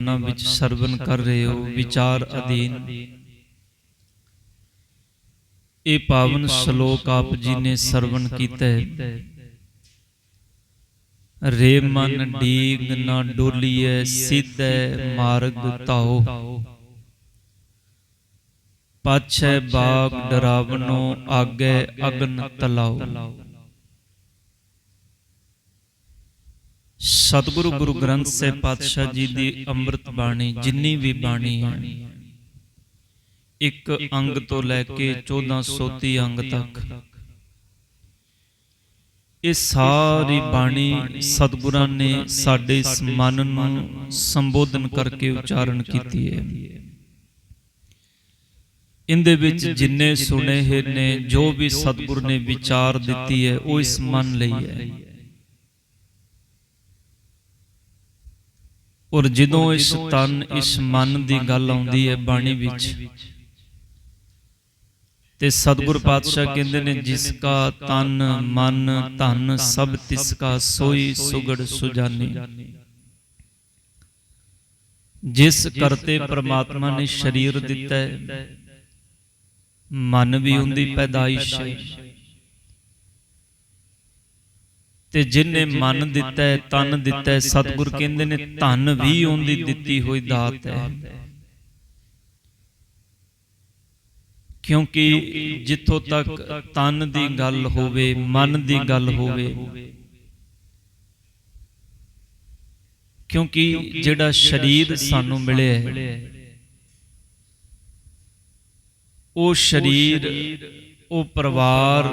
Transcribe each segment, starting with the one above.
ਮਨਾਂ ਵਿੱਚ ਸਰਵਨ ਕਰ ਰਹੇ ਹੋ ਵਿਚਾਰ ਅਧੀਨ। ਇਹ ਪਾਵਨ ਸ਼ਲੋਕ ਆਪ ਜੀ ਨੇ ਸਰਵਨ ਕੀਤਾ। ਹੈ ਰੇ ਮਨ ਡੀਗ ਨਾ ਡੋਲੀਐ ਸਿੱਧੈ ਮਾਰਗ ਤਾਓ ਪਾਛੈ ਬਾਗ ਡਰਾਵਨੋ ਆਗੇ ਅਗਨ ਤਲਾਓ। ਸਤਿਗੁਰੂ ਗੁਰੂ ਗ੍ਰੰਥ ਸਾਹਿਬ ਪਾਤਸ਼ਾਹ ਜੀ ਦੀ ਅੰਮ੍ਰਿਤ ਬਾਣੀ ਜਿੰਨੀ ਵੀ ਬਾਣੀ ਹੈ। ਇੱਕ ਅੰਗ ਤੋਂ ਲੈ ਕੇ 1430 ਅੰਗ ਤੱਕ। ਇਹ ਸਾਰੀ ਬਾਣੀ ਸਤਿਗੁਰਾਂ ਨੇ ਸਾਡੇ ਇਸ ਮਨ ਨੂੰ ਸੰਬੋਧਨ ਕਰਕੇ ਉਚਾਰਨ ਕੀਤੀ ਹੈ। ਇਹਦੇ ਵਿੱਚ ਜਿੰਨੇ ਸੁਣੇ ਹੈ ਨੇ ਜੋ ਵੀ ਸਤਿਗੁਰ ਨੇ ਵਿਚਾਰ ਦਿੱਤੀ ਹੈ ਉਹ ਇਸ ਮਨ ਲਈ ਹੈ। ਔਰ ਜਦੋਂ ਇਸ ਤਨ ਇਸ ਮਨ ਦੀ ਗੱਲ ਆਉਂਦੀ ਹੈ ਬਾਣੀ ਵਿੱਚ। ਤੇ ਸਤਿਗੁਰ ਪਾਤਸ਼ਾਹ ਕਹਿੰਦੇ ਨੇ ਜਿਸ ਕਾ ਤਨ ਮਨ ਧਨ ਸਭ ਤਿਸ ਕਾ ਸੋਈ ਸੁਗੜ ਸੁਜਾਨੀ। ਜਿਸ ਕਰਤੇ ਪ੍ਰਮਾਤਮਾ ਨੇ ਸਰੀਰ ਦਿੱਤਾ ਹੈ ਮਨ ਵੀ ਉਹਦੀ ਪੈਦਾਇਸ਼। ਹੈ ਤੇ ਜਿਨੇ ਮਨ ਦਿੱਤਾ ਹੈ ਤਨ ਦਿੱਤਾ ਹੈ ਸਤਿਗੁਰ ਕਹਿੰਦੇ ਨੇ ਧਨ ਵੀ ਉਹਦੀ ਦਿੱਤੀ ਹੋਈ ਦਾਤ ਹੈ। ਕਿਉਂਕਿ ਜਿੱਥੋਂ ਤੱਕ ਤਨ ਦੀ ਗੱਲ ਹੋਵੇ ਮਨ ਦੀ ਗੱਲ ਹੋਵੇ। ਕਿਉਂਕਿ ਜਿਹੜਾ ਸਰੀਰ ਸਾਨੂੰ ਮਿਲਿਆ ਹੈ ਉਹ ਸਰੀਰ ਉਹ ਪਰਿਵਾਰ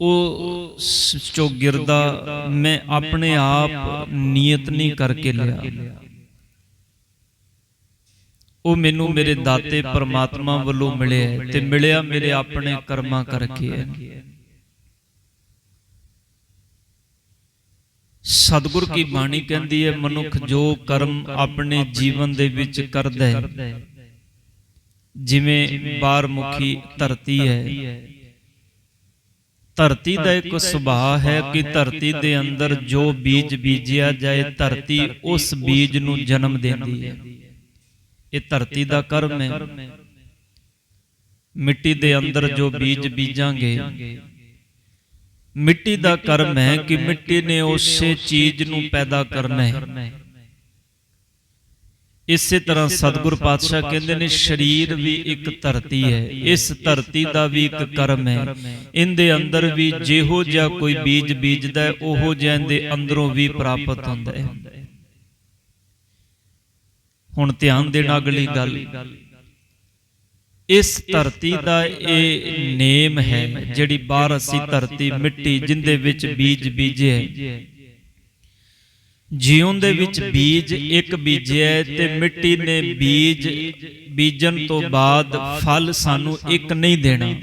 ਉਹ ਚੋਗਿਰਦਾ ਮੈਂ ਆਪਣੇ ਆਪ ਨੀਅਤ ਨਹੀਂ ਕਰਕੇ ਲਿਆ। ਉਹ ਮੈਨੂੰ ਮੇਰੇ ਦਾਤੇ ਪ੍ਰਮਾਤਮਾ ਵੱਲੋਂ ਮਿਲਿਆ ਤੇ ਮਿਲਿਆ ਮੇਰੇ ਆਪਣੇ ਕਰਮਾਂ ਕਰਕੇ ਹੈ। ਸਤਿਗੁਰ ਕੀ ਬਾਣੀ ਕਹਿੰਦੀ ਹੈ, ਮਨੁੱਖ ਜੋ ਕਰਮ ਆਪਣੇ ਜੀਵਨ ਦੇ ਵਿੱਚ ਕਰਦਾ ਹੈ, ਜਿਵੇਂ ਬਾਹਰਮੁਖੀ ਧਰਤੀ ਹੈ। ਧਰਤੀ ਦਾ ਇੱਕ ਸੁਭਾਅ ਹੈ ਕਿ ਧਰਤੀ ਦੇ ਅੰਦਰ ਜੋ ਬੀਜ ਬੀਜਿਆ ਜਾਏ ਧਰਤੀ ਉਸ ਬੀਜ ਨੂੰ ਜਨਮ ਦਿੰਦੀ ਹੈ। ਇਹ ਧਰਤੀ ਦਾ ਕਰਮ ਹੈ। ਮਿੱਟੀ ਦੇ ਅੰਦਰ ਜੋ ਬੀਜ ਬੀਜਾਂਗੇ ਮਿੱਟੀ ਦਾ ਕਰਮ ਹੈ ਕਿ ਮਿੱਟੀ ਨੇ ਉਸੇ ਚੀਜ਼ ਨੂੰ ਪੈਦਾ ਕਰਨਾ ਹੈ। ਇਸੇ ਤਰ੍ਹਾਂ ਸਤਿਗੁਰ ਪਾਤਸ਼ਾਹ ਕਹਿੰਦੇ ਨੇ ਸਰੀਰ ਵੀ ਇੱਕ ਧਰਤੀ ਹੈ। ਇਸ ਧਰਤੀ ਦਾ ਵੀ ਇੱਕ ਕਰਮ ਹੈ। ਇਹਦੇ ਅੰਦਰ ਵੀ ਜਿਹੋ ਜਿਹਾ ਕੋਈ ਬੀਜ ਬੀਜਦਾ ਹੈ ਉਹੋ ਜਿਹਾ ਇਹਦੇ ਅੰਦਰੋਂ ਵੀ ਪ੍ਰਾਪਤ ਹੁੰਦਾ ਹੈ। ਹੁਣ ਧਿਆਨ ਦੇਣਾ ਅਗਲੀ ਗੱਲ। ਇਸ ਧਰਤੀ ਦਾ ਇਹ ਨੇਮ ਹੈ ਜਿਹੜੀ ਬਾਹਰ ਅਸੀਂ ਧਰਤੀ ਮਿੱਟੀ ਜਿੰਦੇ ਵਿੱਚ ਬੀਜ ਬੀਜੇ ਹੈ। ਜਿਉਂ ਦੇ ਵਿੱਚ ਬੀਜ ਇੱਕ ਬੀਜਿਆ ਤੇ ਮਿੱਟੀ ਨੇ ਬੀਜ ਬੀਜਣ ਤੋਂ ਬਾਅਦ ਫਲ ਸਾਨੂੰ ਇੱਕ ਨਹੀਂ ਦੇਣਾ।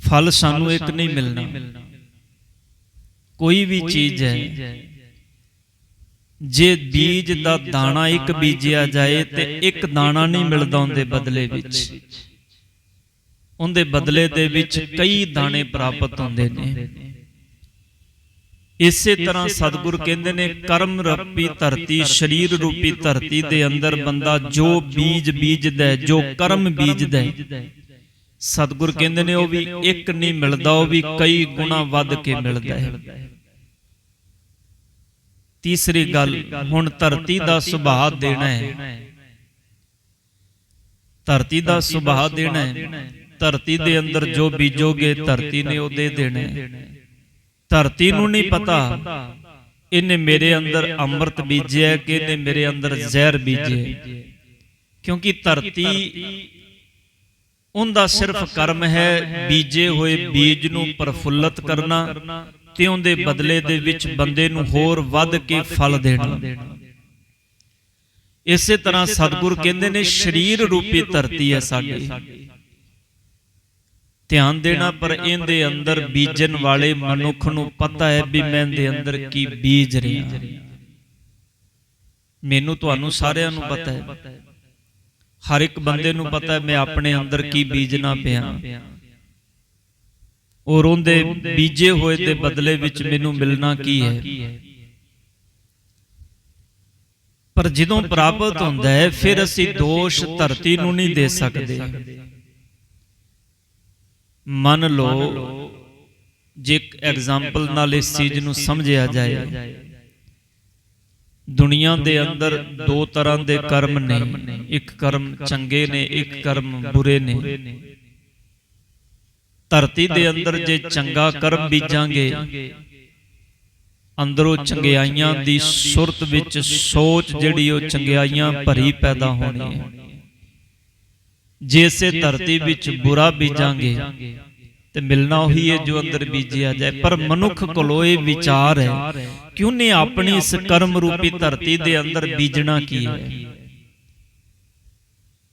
ਫਲ ਸਾਨੂੰ ਇੱਕ ਨਹੀਂ ਮਿਲਣਾ। ਕੋਈ ਵੀ ਚੀਜ਼ ਹੈ। ਜੇ ਬੀਜ ਦਾ ਦਾਣਾ ਇੱਕ ਬੀਜਿਆ ਜਾਏ ਤੇ ਇੱਕ ਦਾਣਾ ਨਹੀਂ ਮਿਲਦਾ ਉਹਦੇ ਬਦਲੇ ਵਿੱਚ। ਉਹਦੇ ਬਦਲੇ ਦੇ ਵਿੱਚ ਕਈ ਦਾਣੇ ਪ੍ਰਾਪਤ ਹੁੰਦੇ ਨੇ। ਇਸੇ ਤਰ੍ਹਾਂ ਸਤਿਗੁਰ ਕਹਿੰਦੇ ਨੇ ਕਰਮ ਰੂਪੀ ਧਰਤੀ ਸਰੀਰ ਰੂਪੀ ਧਰਤੀ ਦੇ ਅੰਦਰ ਬੰਦਾ ਜੋ ਬੀਜ ਬੀਜਦਾ ਜੋ ਕਰਮ ਬੀਜਦਾ ਸਤਿਗੁਰ ਕਹਿੰਦੇ ਨੇ ਉਹ ਵੀ ਇੱਕ ਨਹੀਂ ਮਿਲਦਾ ਉਹ ਵੀ ਕਈ ਗੁਣਾ ਵੱਧ ਕੇ ਮਿਲਦਾ ਹੈ। ਤੀਸਰੀ ਗੱਲ ਹੁਣ ਧਰਤੀ ਦਾ ਸੁਭਾਅ ਦੇਣਾ ਹੈ। ਧਰਤੀ ਦਾ ਸੁਭਾਅ ਦੇਣਾ ਹੈ। ਧਰਤੀ ਦੇ ਅੰਦਰ ਜੋ ਬੀਜੋਗੇ ਧਰਤੀ ਨੇ ਉਹ ਦੇ ਦੇਣਾ ਹੈ। ਧਰਤੀ ਨੂੰ ਨਹੀਂ ਪਤਾ। ਇਹਨੇ ਮੇਰੇ ਅੰਦਰ ਅੰਮ੍ਰਿਤ ਬੀਜਿਆ ਕਿ ਇਹਨੇ ਮੇਰੇ ਅੰਦਰ ਜ਼ਹਿਰ ਬੀਜਿਆ ਕਿਉਂਕਿ ਧਰਤੀ ਉਹਦਾ ਸਿਰਫ ਕਰਮ ਹੈ ਬੀਜੇ ਹੋਏ ਬੀਜ ਨੂੰ ਪ੍ਰਫੁੱਲਤ ਕਰਨਾ ਤੇ ਉਹਦੇ ਬਦਲੇ ਦੇ ਵਿੱਚ ਬੰਦੇ ਨੂੰ ਹੋਰ ਵੱਧ ਕੇ ਫਲ ਦੇਣਾ। ਇਸੇ ਤਰ੍ਹਾਂ ਸਤਿਗੁਰ ਕਹਿੰਦੇ ਨੇ ਸਰੀਰ ਰੂਪੀ ਧਰਤੀ ਹੈ ਸਾਡੀ। ਧਿਆਨ ਦੇਣਾ ਪਰ ਇਹਦੇ ਅੰਦਰ ਬੀਜਣ ਵਾਲੇ ਮਨੁੱਖ ਨੂੰ ਪਤਾ ਹੈ ਵੀ ਮੈਂ ਇਹਦੇ ਅੰਦਰ ਕੀ ਬੀਜ ਰਿਹਾ। ਮੈਨੂੰ ਤੁਹਾਨੂੰ ਸਾਰਿਆਂ ਨੂੰ ਪਤਾ ਹੈ। ਹਰ ਇੱਕ ਬੰਦੇ ਨੂੰ ਪਤਾ ਹੈ ਮੈਂ ਆਪਣੇ ਅੰਦਰ ਕੀ ਬੀਜਣਾ ਪਿਆ। ਔਰ ਉਹਦੇ ਬੀਜੇ ਹੋਏ ਦੇ ਬਦਲੇ ਵਿੱਚ ਮੈਨੂੰ ਮਿਲਣਾ ਕੀ ਹੈ? ਪਰ ਜਦੋਂ ਪ੍ਰਾਪਤ ਹੁੰਦਾ ਹੈ ਫਿਰ ਅਸੀਂ ਦੋਸ਼ ਧਰਤੀ ਨੂੰ ਨਹੀਂ ਦੇ ਸਕਦੇ। ਮੰਨ ਲਓ ਜੇ ਇੱਕ ਐਗਜ਼ਾਮਪਲ ਨਾਲ ਇਸ ਚੀਜ਼ ਨੂੰ ਸਮਝਿਆ ਜਾਏ ਦੁਨੀਆ ਦੇ ਅੰਦਰ ਦੋ ਤਰ੍ਹਾਂ ਦੇ ਕਰਮ ਨੇ ਇੱਕ ਕਰਮ ਚੰਗੇ ਨੇ ਇੱਕ ਕਰਮ ਬੁਰੇ ਨੇ। ਧਰਤੀ ਦੇ ਅੰਦਰ ਜੇ ਚੰਗਾ ਕਰਮ ਬੀਜਾਂਗੇ ਅੰਦਰੋਂ ਚੰਗਿਆਈਆਂ ਦੀ ਸੁਰਤ ਵਿੱਚ ਸੋਚ ਜਿਹੜੀ ਉਹ ਚੰਗਿਆਈਆਂ ਭਰੀ ਪੈਦਾ ਹੋਣੀ ਹੈ। ਜੇ ਇਸੇ ਧਰਤੀ ਵਿੱਚ ਬੁਰਾ ਬੀਜਾਂਗੇ ਤੇ ਮਿਲਣਾ ਉਹੀ ਹੈ ਜੋ ਅੰਦਰ ਬੀਜਿਆ ਜਾਏ। ਪਰ ਮਨੁੱਖ ਕੋਲੋਂ ਇਹ ਵਿਚਾਰ ਹੈ ਕਿ ਉਹਨੇ ਆਪਣੀ ਇਸ ਕਰਮ ਰੂਪੀ ਧਰਤੀ ਦੇ ਅੰਦਰ ਬੀਜਣਾ ਕੀ ਹੈ?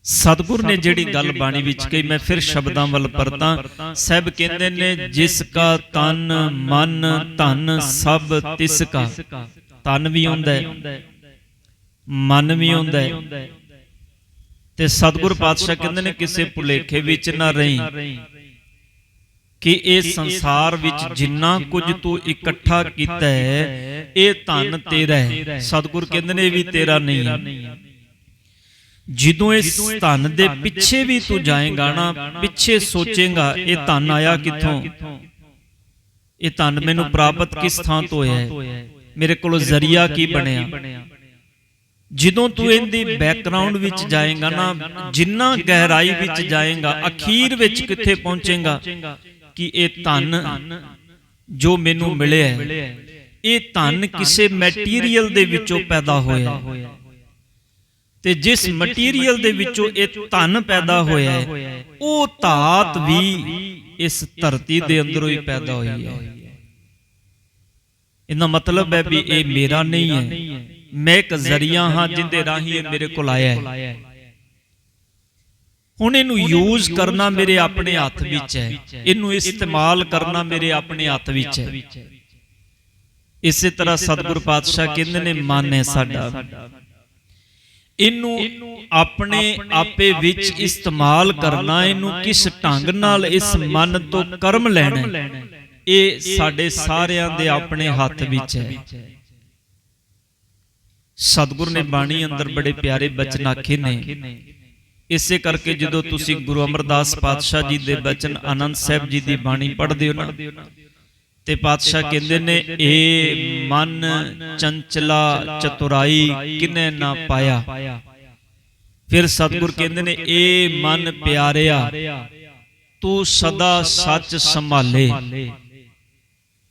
ਸਤਿਗੁਰ ਨੇ ਜਿਹੜੀ ਗੱਲ ਬਾਣੀ ਵਿੱਚ ਕਹੀ ਮੈਂ ਫਿਰ ਸ਼ਬਦਾਂ ਵੱਲ ਪਰਤਾਂ। ਸਭ ਕਹਿੰਦੇ ਨੇ ਜਿਸ ਕਾ ਤਨ ਮਨ ਧਨ ਸਭ ਤਿਸ ਕਾ। ਤਨ ਵੀ ਹੁੰਦਾ ਹੈ ਮਨ ਵੀ ਹੁੰਦਾ ਹੈ। ਤੇ ਸਤਿਗੁਰ ਪਾਤਸ਼ਾਹ ਕਹਿੰਦੇ ਨੇ ਕਿਸੇ ਭੁਲੇਖੇ ਵਿੱਚ ਨਾ ਰਹੀਂ। ਕਿ ਇਹ ਸੰਸਾਰ ਵਿੱਚ ਜਿੰਨਾ ਕੁਝ ਤੂੰ ਇਕੱਠਾ ਕੀਤਾ ਹੈ ਇਹ ਧਨ ਤੇਰਾ ਹੈ। ਸਤਿਗੁਰ ਕਹਿੰਦੇ ਨੇ ਵੀ ਤੇਰਾ ਨਹੀਂ ਹੈ। ਜਦੋਂ ਇਸ ਧਨ ਦੇ ਪਿੱਛੇ ਵੀ ਤੂੰ ਜਾਏਗਾ ਨਾ ਪਿੱਛੇ ਸੋਚੇਗਾ ਇਹ ਧਨ ਆਇਆ ਕਿੱਥੋਂ? ਇਹ ਧਨ ਮੈਨੂੰ ਪ੍ਰਾਪਤ ਕਿਸ ਥਾਂ ਤੋਂ ਹੋਇਆ ਹੈ? ਮੇਰੇ ਕੋਲ ਜ਼ਰੀਆ ਕੀ ਬਣਿਆ? ਜਦੋਂ ਤੂੰ ਇਹਦੀ ਬੈਕਗ੍ਰਾਉਂਡ ਵਿੱਚ ਜਾਏਗਾ ਨਾ ਜਿੰਨਾ ਗਹਿਰਾਈ ਵਿੱਚ ਜਾਏਗਾ ਅਖੀਰ ਵਿੱਚ ਕਿੱਥੇ ਪਹੁੰਚੇਗਾ ਕਿ ਇਹ ਧਨ ਜੋ ਮੈਨੂੰ ਮਿਲਿਆ ਹੈ ਇਹ ਧਨ ਕਿਸੇ ਮੈਟੀਰੀਅਲ ਦੇ ਵਿੱਚੋਂ ਪੈਦਾ ਹੋਇਆ ਹੈ। ਤੇ ਜਿਸ ਮਟੀਰੀਅਲ ਦੇ ਵਿੱਚੋਂ ਇਹ ਧਨ ਪੈਦਾ ਹੋਇਆ ਹੈ ਉਹ ਧਾਤ ਵੀ ਇਸ ਧਰਤੀ ਦੇ ਅੰਦਰੋਂ ਹੀ ਪੈਦਾ ਹੋਈ ਹੈ। ਇਹਦਾ ਮਤਲਬ ਹੈ ਵੀ ਇਹ ਮੇਰਾ ਨਹੀਂ ਹੈ। ਮੈਂ ਇੱਕ ਜ਼ਰੀਆ ਹਾਂ ਜਿੰਦੇ ਰਾਹੀਂ ਇਹ ਮੇਰੇ ਕੋਲ ਆਇਆ ਹੈ। ਹੁਣ ਇਹਨੂੰ ਯੂਜ਼ ਕਰਨਾ ਮੇਰੇ ਆਪਣੇ ਹੱਥ ਵਿੱਚ ਹੈ। ਇਹਨੂੰ ਇਸਤੇਮਾਲ ਕਰਨਾ ਮੇਰੇ ਆਪਣੇ ਹੱਥ ਵਿੱਚ ਹੈ। ਇਸੇ ਤਰ੍ਹਾਂ ਸਤਿਗੁਰ ਪਾਤਸ਼ਾਹ ਕਹਿੰਦੇ ਨੇ ਮਨ ਹੈ ਸਾਡਾ। ਇਹਨੂੰ ਆਪਣੇ ਆਪੇ ਵਿੱਚ ਇਸਤੇਮਾਲ ਕਰਨਾ ਇਹਨੂੰ ਕਿਸ ਢੰਗ ਨਾਲ ਇਸ ਮਨ ਤੋਂ ਕਰਮ ਲੈਣਾ ਇਹ ਸਾਡੇ ਸਾਰਿਆਂ ਦੇ ਆਪਣੇ ਹੱਥ ਵਿੱਚ ਹੈ। ਸਤਿਗੁਰ ਨੇ ਬਾਣੀ ਅੰਦਰ ਬੜੇ ਪਿਆਰੇ ਬਚਨ ਆਖੇ ਨੇ। ਇਸੇ ਕਰਕੇ ਜਦੋਂ ਤੁਸੀਂ ਗੁਰੂ ਅਮਰਦਾਸ ਪਾਤਸ਼ਾਹ ਜੀ ਦੇ ਬਚਨ ਆਨੰਦ ਸਾਹਿਬ ਜੀ ਦੀ ਬਾਣੀ ਪੜ੍ਹਦੇ ਹੋ ਨਾ? ਤੇ ਪਾਤਸ਼ਾਹ ਕਹਿੰਦੇ ਨੇ ਏ ਮਨ ਚੰਚਲਾ ਚਤੁਰਾਈ ਕਿਨੇ ਨਾ ਪਾਇਆ? ਫਿਰ ਸਤਿਗੁਰ ਕਹਿੰਦੇ ਨੇ ਏ ਮਨ ਪਿਆਰਿਆ ਤੂੰ ਸਦਾ ਸੱਚ ਸੰਭਾਲੇ।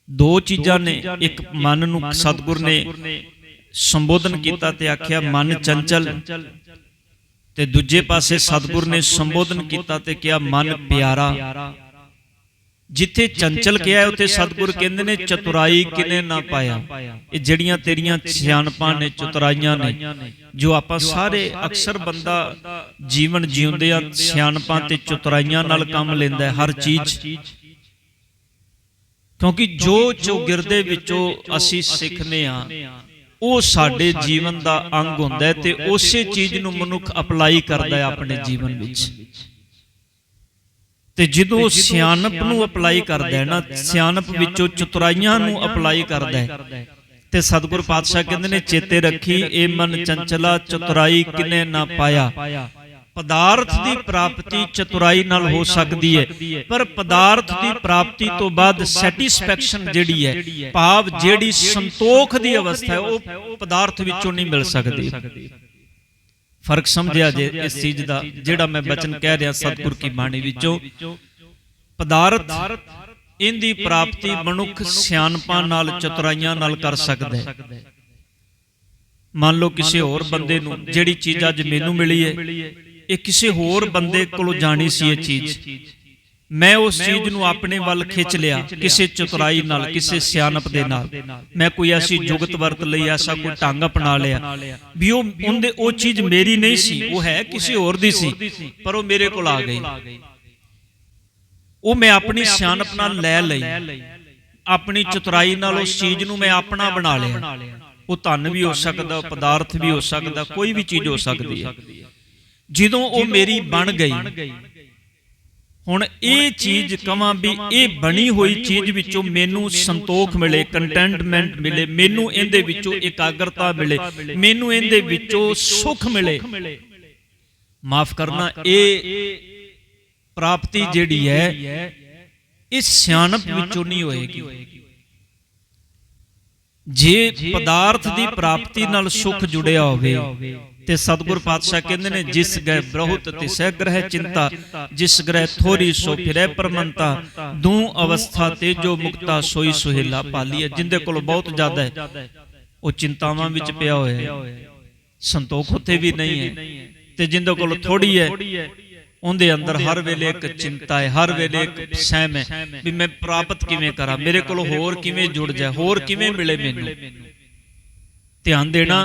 ਦੋ ਚੀਜ਼ਾਂ ਨੇ ਇੱਕ ਮਨ ਨੂੰ ਸਤਿਗੁਰ ਨੇ ਸੰਬੋਧਨ ਕੀਤਾ ਤੇ ਆਖਿਆ ਮਨ ਚੰਚਲ। ਤੇ ਦੂਜੇ ਪਾਸੇ ਸਤਿਗੁਰ ਨੇ ਸੰਬੋਧਨ ਕੀਤਾ ਤੇ ਕਿਹਾ ਮਨ ਪਿਆਰਾ। ਜਿੱਥੇ ਚੰਚਲ ਕਿਹਾ ਉੱਥੇ ਸਤਿਗੁਰ ਕਹਿੰਦੇ ਨੇ ਚਤੁਰਾਈ ਕਿਨੇ ਨਾ ਪਾਇਆ? ਇਹ ਜਿਹੜੀਆਂ ਤੇਰੀਆਂ ਸਿਆਣਪਾਂ ਨੇ ਚਤੁਰਾਈਆਂ ਨੇ ਜੋ ਆਪਾਂ ਸਾਰੇ ਅਕਸਰ ਬੰਦਾ ਜੀਵਨ ਜਿਉਂਦੇ ਆ ਸਿਆਣਪਾਂ ਤੇ ਚਤੁਰਾਈਆਂ ਨਾਲ ਕੰਮ ਲੈਂਦਾ ਹਰ ਚੀਜ਼। ਕਿਉਂਕਿ ਜੋ ਚੌਗਿਰਦੇ ਵਿੱਚੋਂ ਅਸੀਂ ਸਿੱਖਨੇ ਆ ਉਹ ਸਾਡੇ ਜੀਵਨ ਦਾ ਅੰਗ ਹੁੰਦਾ ਹੈ ਤੇ ਉਸੇ ਚੀਜ਼ ਨੂੰ ਮਨੁੱਖ ਅਪਲਾਈ ਕਰਦਾ ਹੈ ਆਪਣੇ ਜੀਵਨ ਵਿੱਚ। ਤੇ ਜਦੋਂ ਸਿਆਣਪ ਨੂੰ ਅਪਲਾਈ ਕਰਦਾ ਹੈ ਨਾ ਸਿਆਣਪ ਵਿੱਚੋਂ ਚਤੁਰਾਈਆਂ ਨੂੰ ਅਪਲਾਈ ਕਰਦਾ ਹੈ। ਤੇ ਸਤਿਗੁਰ ਪਾਤਸ਼ਾਹ ਕਹਿੰਦੇ ਨੇ ਚੇਤੇ ਰੱਖੀ ਇਹ ਮਨ ਚੰਚਲਾ ਚਤੁਰਾਈ ਕਿਨੇ ਨਾ ਪਾਇਆ। ਪਦਾਰਥ ਦੀ ਪ੍ਰਾਪਤੀ ਚਤੁਰਾਈ ਨਾਲ ਹੋ ਸਕਦੀ ਹੈ। ਪਰ ਪਦਾਰਥ ਦੀ ਪ੍ਰਾਪਤੀ ਤੋਂ ਬਾਅਦ ਸੈਟੀਸਫੈਕਸ਼ਨ ਜਿਹੜੀ ਹੈ ਭਾਵ ਜਿਹੜੀ ਸੰਤੋਖ ਦੀ ਅਵਸਥਾ ਹੈ ਉਹ ਪਦਾਰਥ ਵਿੱਚੋਂ ਨਹੀਂ ਮਿਲ ਸਕਦੀ। ਫ਼ਰਕ ਸਮਝਿਆ ਜੇ ਇਸ ਚੀਜ਼ ਦਾ ਜਿਹੜਾ ਮੈਂ ਬਚਨ ਕਹਿ ਰਿਹਾ ਸਤਿਗੁਰ ਕੀ ਬਾਣੀ ਵਿੱਚੋਂ ਪਦਾਰਥ ਇੰਦੀ ਪ੍ਰਾਪਤੀ ਮਨੁੱਖ ਸਿਆਣਪਾਂ ਨਾਲ ਚਤੁਰਾਈਆਂ ਨਾਲ ਕਰ ਸਕਦਾ ਹੈ। ਮੰਨ ਲਓ ਕਿਸੇ ਹੋਰ ਬੰਦੇ ਨੂੰ ਜਿਹੜੀ ਚੀਜ਼ ਅੱਜ ਮੈਨੂੰ ਮਿਲੀ ਹੈ। ਇਹ ਕਿਸੇ ਹੋਰ ਬੰਦੇ ਕੋਲੋਂ ਜਾਣੀ ਸੀ ਇਹ ਚੀਜ਼। ਮੈਂ ਉਸ ਚੀਜ਼ ਨੂੰ ਆਪਣੇ ਵੱਲ ਖਿੱਚ ਲਿਆ ਕਿਸੇ ਚਤੁਰਾਈ ਨਾਲ ਕਿਸੇ ਸਿਆਣਪ ਦੇ ਨਾਲ। ਮੈਂ ਕੋਈ ਐਸੀ ਜੁਗਤ ਵਰਤ ਲਈ ਐਸਾ ਕੋਈ ਢੰਗ ਅਪਣਾ ਲਿਆ। ਵੀ ਉਹ ਉਹਦੇ ਉਹ ਚੀਜ਼ ਮੇਰੀ ਨਹੀਂ ਸੀ ਉਹ ਹੈ ਕਿਸੇ ਹੋਰ ਦੀ ਸੀ ਪਰ ਉਹ ਮੇਰੇ ਕੋਲ ਆ ਗਈ। ਉਹ ਮੈਂ ਆਪਣੀ ਸਿਆਣਪ ਨਾਲ ਲੈ ਲਈ। ਆਪਣੀ ਚਤੁਰਾਈ ਨਾਲ ਉਸ ਚੀਜ਼ ਨੂੰ ਮੈਂ ਆਪਣਾ ਬਣਾ ਲਿਆ। ਉਹ ਧਨ ਵੀ ਹੋ ਸਕਦਾ ਪਦਾਰਥ ਵੀ ਹੋ ਸਕਦਾ ਕੋਈ ਵੀ ਚੀਜ਼ ਹੋ ਸਕਦੀ ਹੈ ਜਦੋਂ ਉਹ ਮੇਰੀ ਬਣ ਗਈ। ਹੁਣ ਇਹ ਚੀਜ਼ ਕਵਾਂ ਵੀ ਇਹ ਬਣੀ ਹੋਈ ਚੀਜ਼ ਵਿੱਚੋਂ ਮੈਨੂੰ ਸੰਤੋਖ ਮਿਲੇ ਕੰਟੈਂਟਮੈਂਟ ਮਿਲੇ ਮੈਨੂੰ ਇਹਦੇ ਵਿੱਚੋਂ ਇਕਾਗਰਤਾ ਮਿਲੇ ਮੈਨੂੰ ਇਹਦੇ ਵਿੱਚੋਂ ਸੁਖ ਮਿਲੇ। ਮਾਫ ਕਰਨਾ ਇਹ ਪ੍ਰਾਪਤੀ ਜਿਹੜੀ ਹੈ ਇਹ ਸਿਆਣਪ ਵਿੱਚੋਂ ਨਹੀਂ ਹੋਏਗੀ। ਜੇ ਪਦਾਰਥ ਦੀ ਪ੍ਰਾਪਤੀ ਨਾਲ ਸੁਖ ਜੁੜਿਆ ਹੋਵੇ ਤੇ ਸਤਿਗੁਰ ਪਾਤਸ਼ਾਹ ਕਹਿੰਦੇ ਨੇ, ਜਿਸ ਗਏ ਬਹੁਤ ਤਿਸੈ ਗ੍ਰਹਿ ਚਿੰਤਾ, ਜਿਸ ਗ੍ਰਹਿ ਥੋੜੀ ਸੋ ਫਿਰੈ ਪਰਮੰਤਾ, ਦੂ ਅਵਸਥਾ ਤੇ ਜੋ ਮੁਕਤਾ ਸੋਈ ਸੁਹੇਲਾ ਪਾਲੀਏ ਜਿੰਦੇ ਕੋਲ ਬਹੁਤ ਜ਼ਿਆਦਾ ਹੈ। ਉਹ ਚਿੰਤਾਵਾਂ ਵਿੱਚ ਪਿਆ ਹੋਇਆ ਹੈ। ਸੰਤੋਖ ਉੱਥੇ ਵੀ ਨਹੀਂ ਹੈ। ਤੇ ਜਿੰਦੇ ਕੋਲ ਥੋੜੀ ਹੈ, ਉਹਦੇ ਅੰਦਰ ਹਰ ਵੇਲੇ ਇੱਕ ਚਿੰਤਾ ਹੈ, ਹਰ ਵੇਲੇ ਇੱਕ ਸਹਿਮ ਹੈ ਵੀ ਮੈਂ ਪ੍ਰਾਪਤ ਕਿਵੇਂ ਕਰਾਂ, ਮੇਰੇ ਕੋਲ ਹੋਰ ਕਿਵੇਂ ਜੁੜ ਜਾਏ, ਹੋਰ ਕਿਵੇਂ ਮਿਲੇ ਮੈਨੂੰ? ਧਿਆਨ ਦੇਣਾ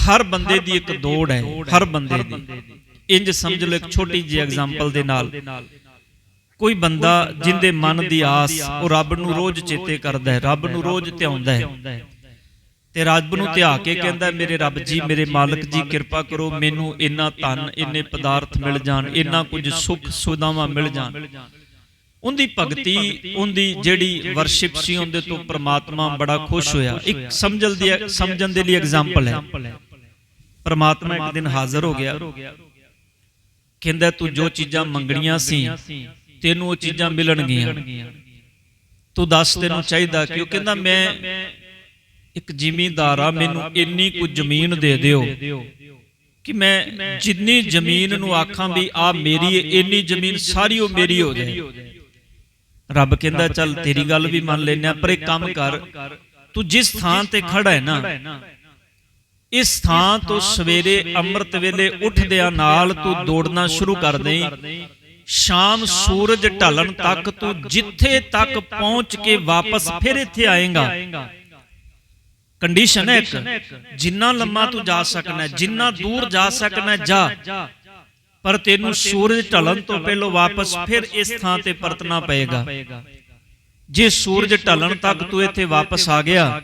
ਹਰ ਬੰਦੇ ਦੀ ਇੱਕ ਦੌੜ ਹੈ ਹਰ ਬੰਦੇ ਦੀ। ਇੰਜ ਸਮਝ ਲਓ ਇੱਕ ਛੋਟੀ ਜਿਹੀ ਐਗਜ਼ਾਮਪਲ ਦੇ ਨਾਲ। ਕੋਈ ਬੰਦਾ ਜਿੰਦੇ ਮਨ ਦੀ ਆਸ ਉਹ ਰੱਬ ਨੂੰ ਰੋਜ਼ ਚੇਤੇ ਕਰਦਾ ਹੈ ਰੱਬ ਨੂੰ ਰੋਜ਼ ਧਿਆਉਂਦਾ ਹੈ। ਤੇ ਰੱਬ ਨੂੰ ਧਿਆ ਕੇ ਕਹਿੰਦਾ ਮੇਰੇ ਰੱਬ ਜੀ ਮੇਰੇ ਮਾਲਕ ਜੀ ਕਿਰਪਾ ਕਰੋ ਮੈਨੂੰ ਇੰਨਾ ਧਨ ਇੰਨੇ ਪਦਾਰਥ ਮਿਲ ਜਾਣ ਇੰਨਾ ਕੁਝ ਸੁੱਖ ਸੁਦਾਵਾਂ ਮਿਲ ਜਾਣ। ਉਹਦੀ ਭਗਤੀ ਉਹਦੀ ਜਿਹੜੀ ਵਰਸ਼ਿਪ ਸੀ ਉਹਦੇ ਤੋਂ ਪ੍ਰਮਾਤਮਾ ਬੜਾ ਖੁਸ਼ ਹੋਇਆ। ਇੱਕ ਸਮਝਣ ਦੀ ਸਮਝਣ ਦੇ ਲਈ ਐਗਜ਼ਾਮਪਲ ਹੈ। ਪ੍ਰਮਾਤਮਾ ਇੱਕ ਦਿਨ ਹਾਜ਼ਰ ਹੋ ਗਿਆ। ਕਹਿੰਦਾ ਤੂੰ ਜੋ ਚੀਜ਼ਾਂ ਮੰਗਣੀਆਂ ਸੀ ਤੈਨੂੰ ਉਹ ਚੀਜ਼ਾਂ ਮਿਲਣਗੀਆਂ। ਤੂੰ ਦੱਸ ਤੈਨੂੰ ਚਾਹੀਦਾ ਕਿ ਉਹ ਕਹਿੰਦਾ ਮੈਂ ਇੱਕ ਜ਼ਿਮੀਂਦਾਰ ਆ ਮੈਨੂੰ ਇੰਨੀ ਕੁ ਜ਼ਮੀਨ ਦੇ ਦਿਓ ਕਿ ਮੈਂ ਜਿੰਨੀ ਜ਼ਮੀਨ ਨੂੰ ਆਖਾਂ ਵੀ ਆ ਮੇਰੀ ਹੈ, ਇੰਨੀ ਜ਼ਮੀਨ ਸਾਰੀ ਉਹ ਮੇਰੀ ਹੋ ਜਾਏ। ਰੱਬ ਕਹਿੰਦਾ ਚੱਲ ਤੇਰੀ ਗੱਲ ਵੀ ਮੰਨ ਲੈਣਾ ਪਰ ਇੱਕ ਕੰਮ ਕਰ। ਤੂੰ ਜਿਸ ਥਾਂ ਤੇ ਖੜਾ ਹੈ ਨਾ ਇਸ ਥਾਂ ਤੋਂ ਸਵੇਰੇ ਅੰਮ੍ਰਿਤ ਵੇਲੇ ਉੱਠਦਿਆਂ ਨਾਲ ਤੂੰ ਦੌੜਨਾ ਸ਼ੁਰੂ ਕਰ ਦੇਈਂ। ਸ਼ਾਮ ਸੂਰਜ ਢਲਣ ਤੱਕ ਤੂੰ ਜਿੱਥੇ ਤੱਕ ਪਹੁੰਚ ਕੇ ਵਾਪਸ ਫਿਰ ਇੱਥੇ ਆਏਗਾ। ਕੰਡੀਸ਼ਨ ਹੈ ਇੱਕ। ਜਿੰਨਾ ਲੰਮਾ ਤੂੰ ਜਾ ਸਕਣਾ ਹੈ, ਜਿੰਨਾ ਦੂਰ ਜਾ ਸਕਣਾ ਜਾ। ਪਰ ਤੈਨੂੰ ਸੂਰਜ ਢਲਣ ਤੋਂ ਪਹਿਲਾਂ ਵਾਪਸ ਫਿਰ ਇਸ ਥਾਂ ਤੇ ਪਰਤਣਾ ਪਏਗਾ। ਜੇ ਸੂਰਜ ਢਲਣ ਤੱਕ ਤੂੰ ਇੱਥੇ ਵਾਪਸ ਆ ਗਿਆ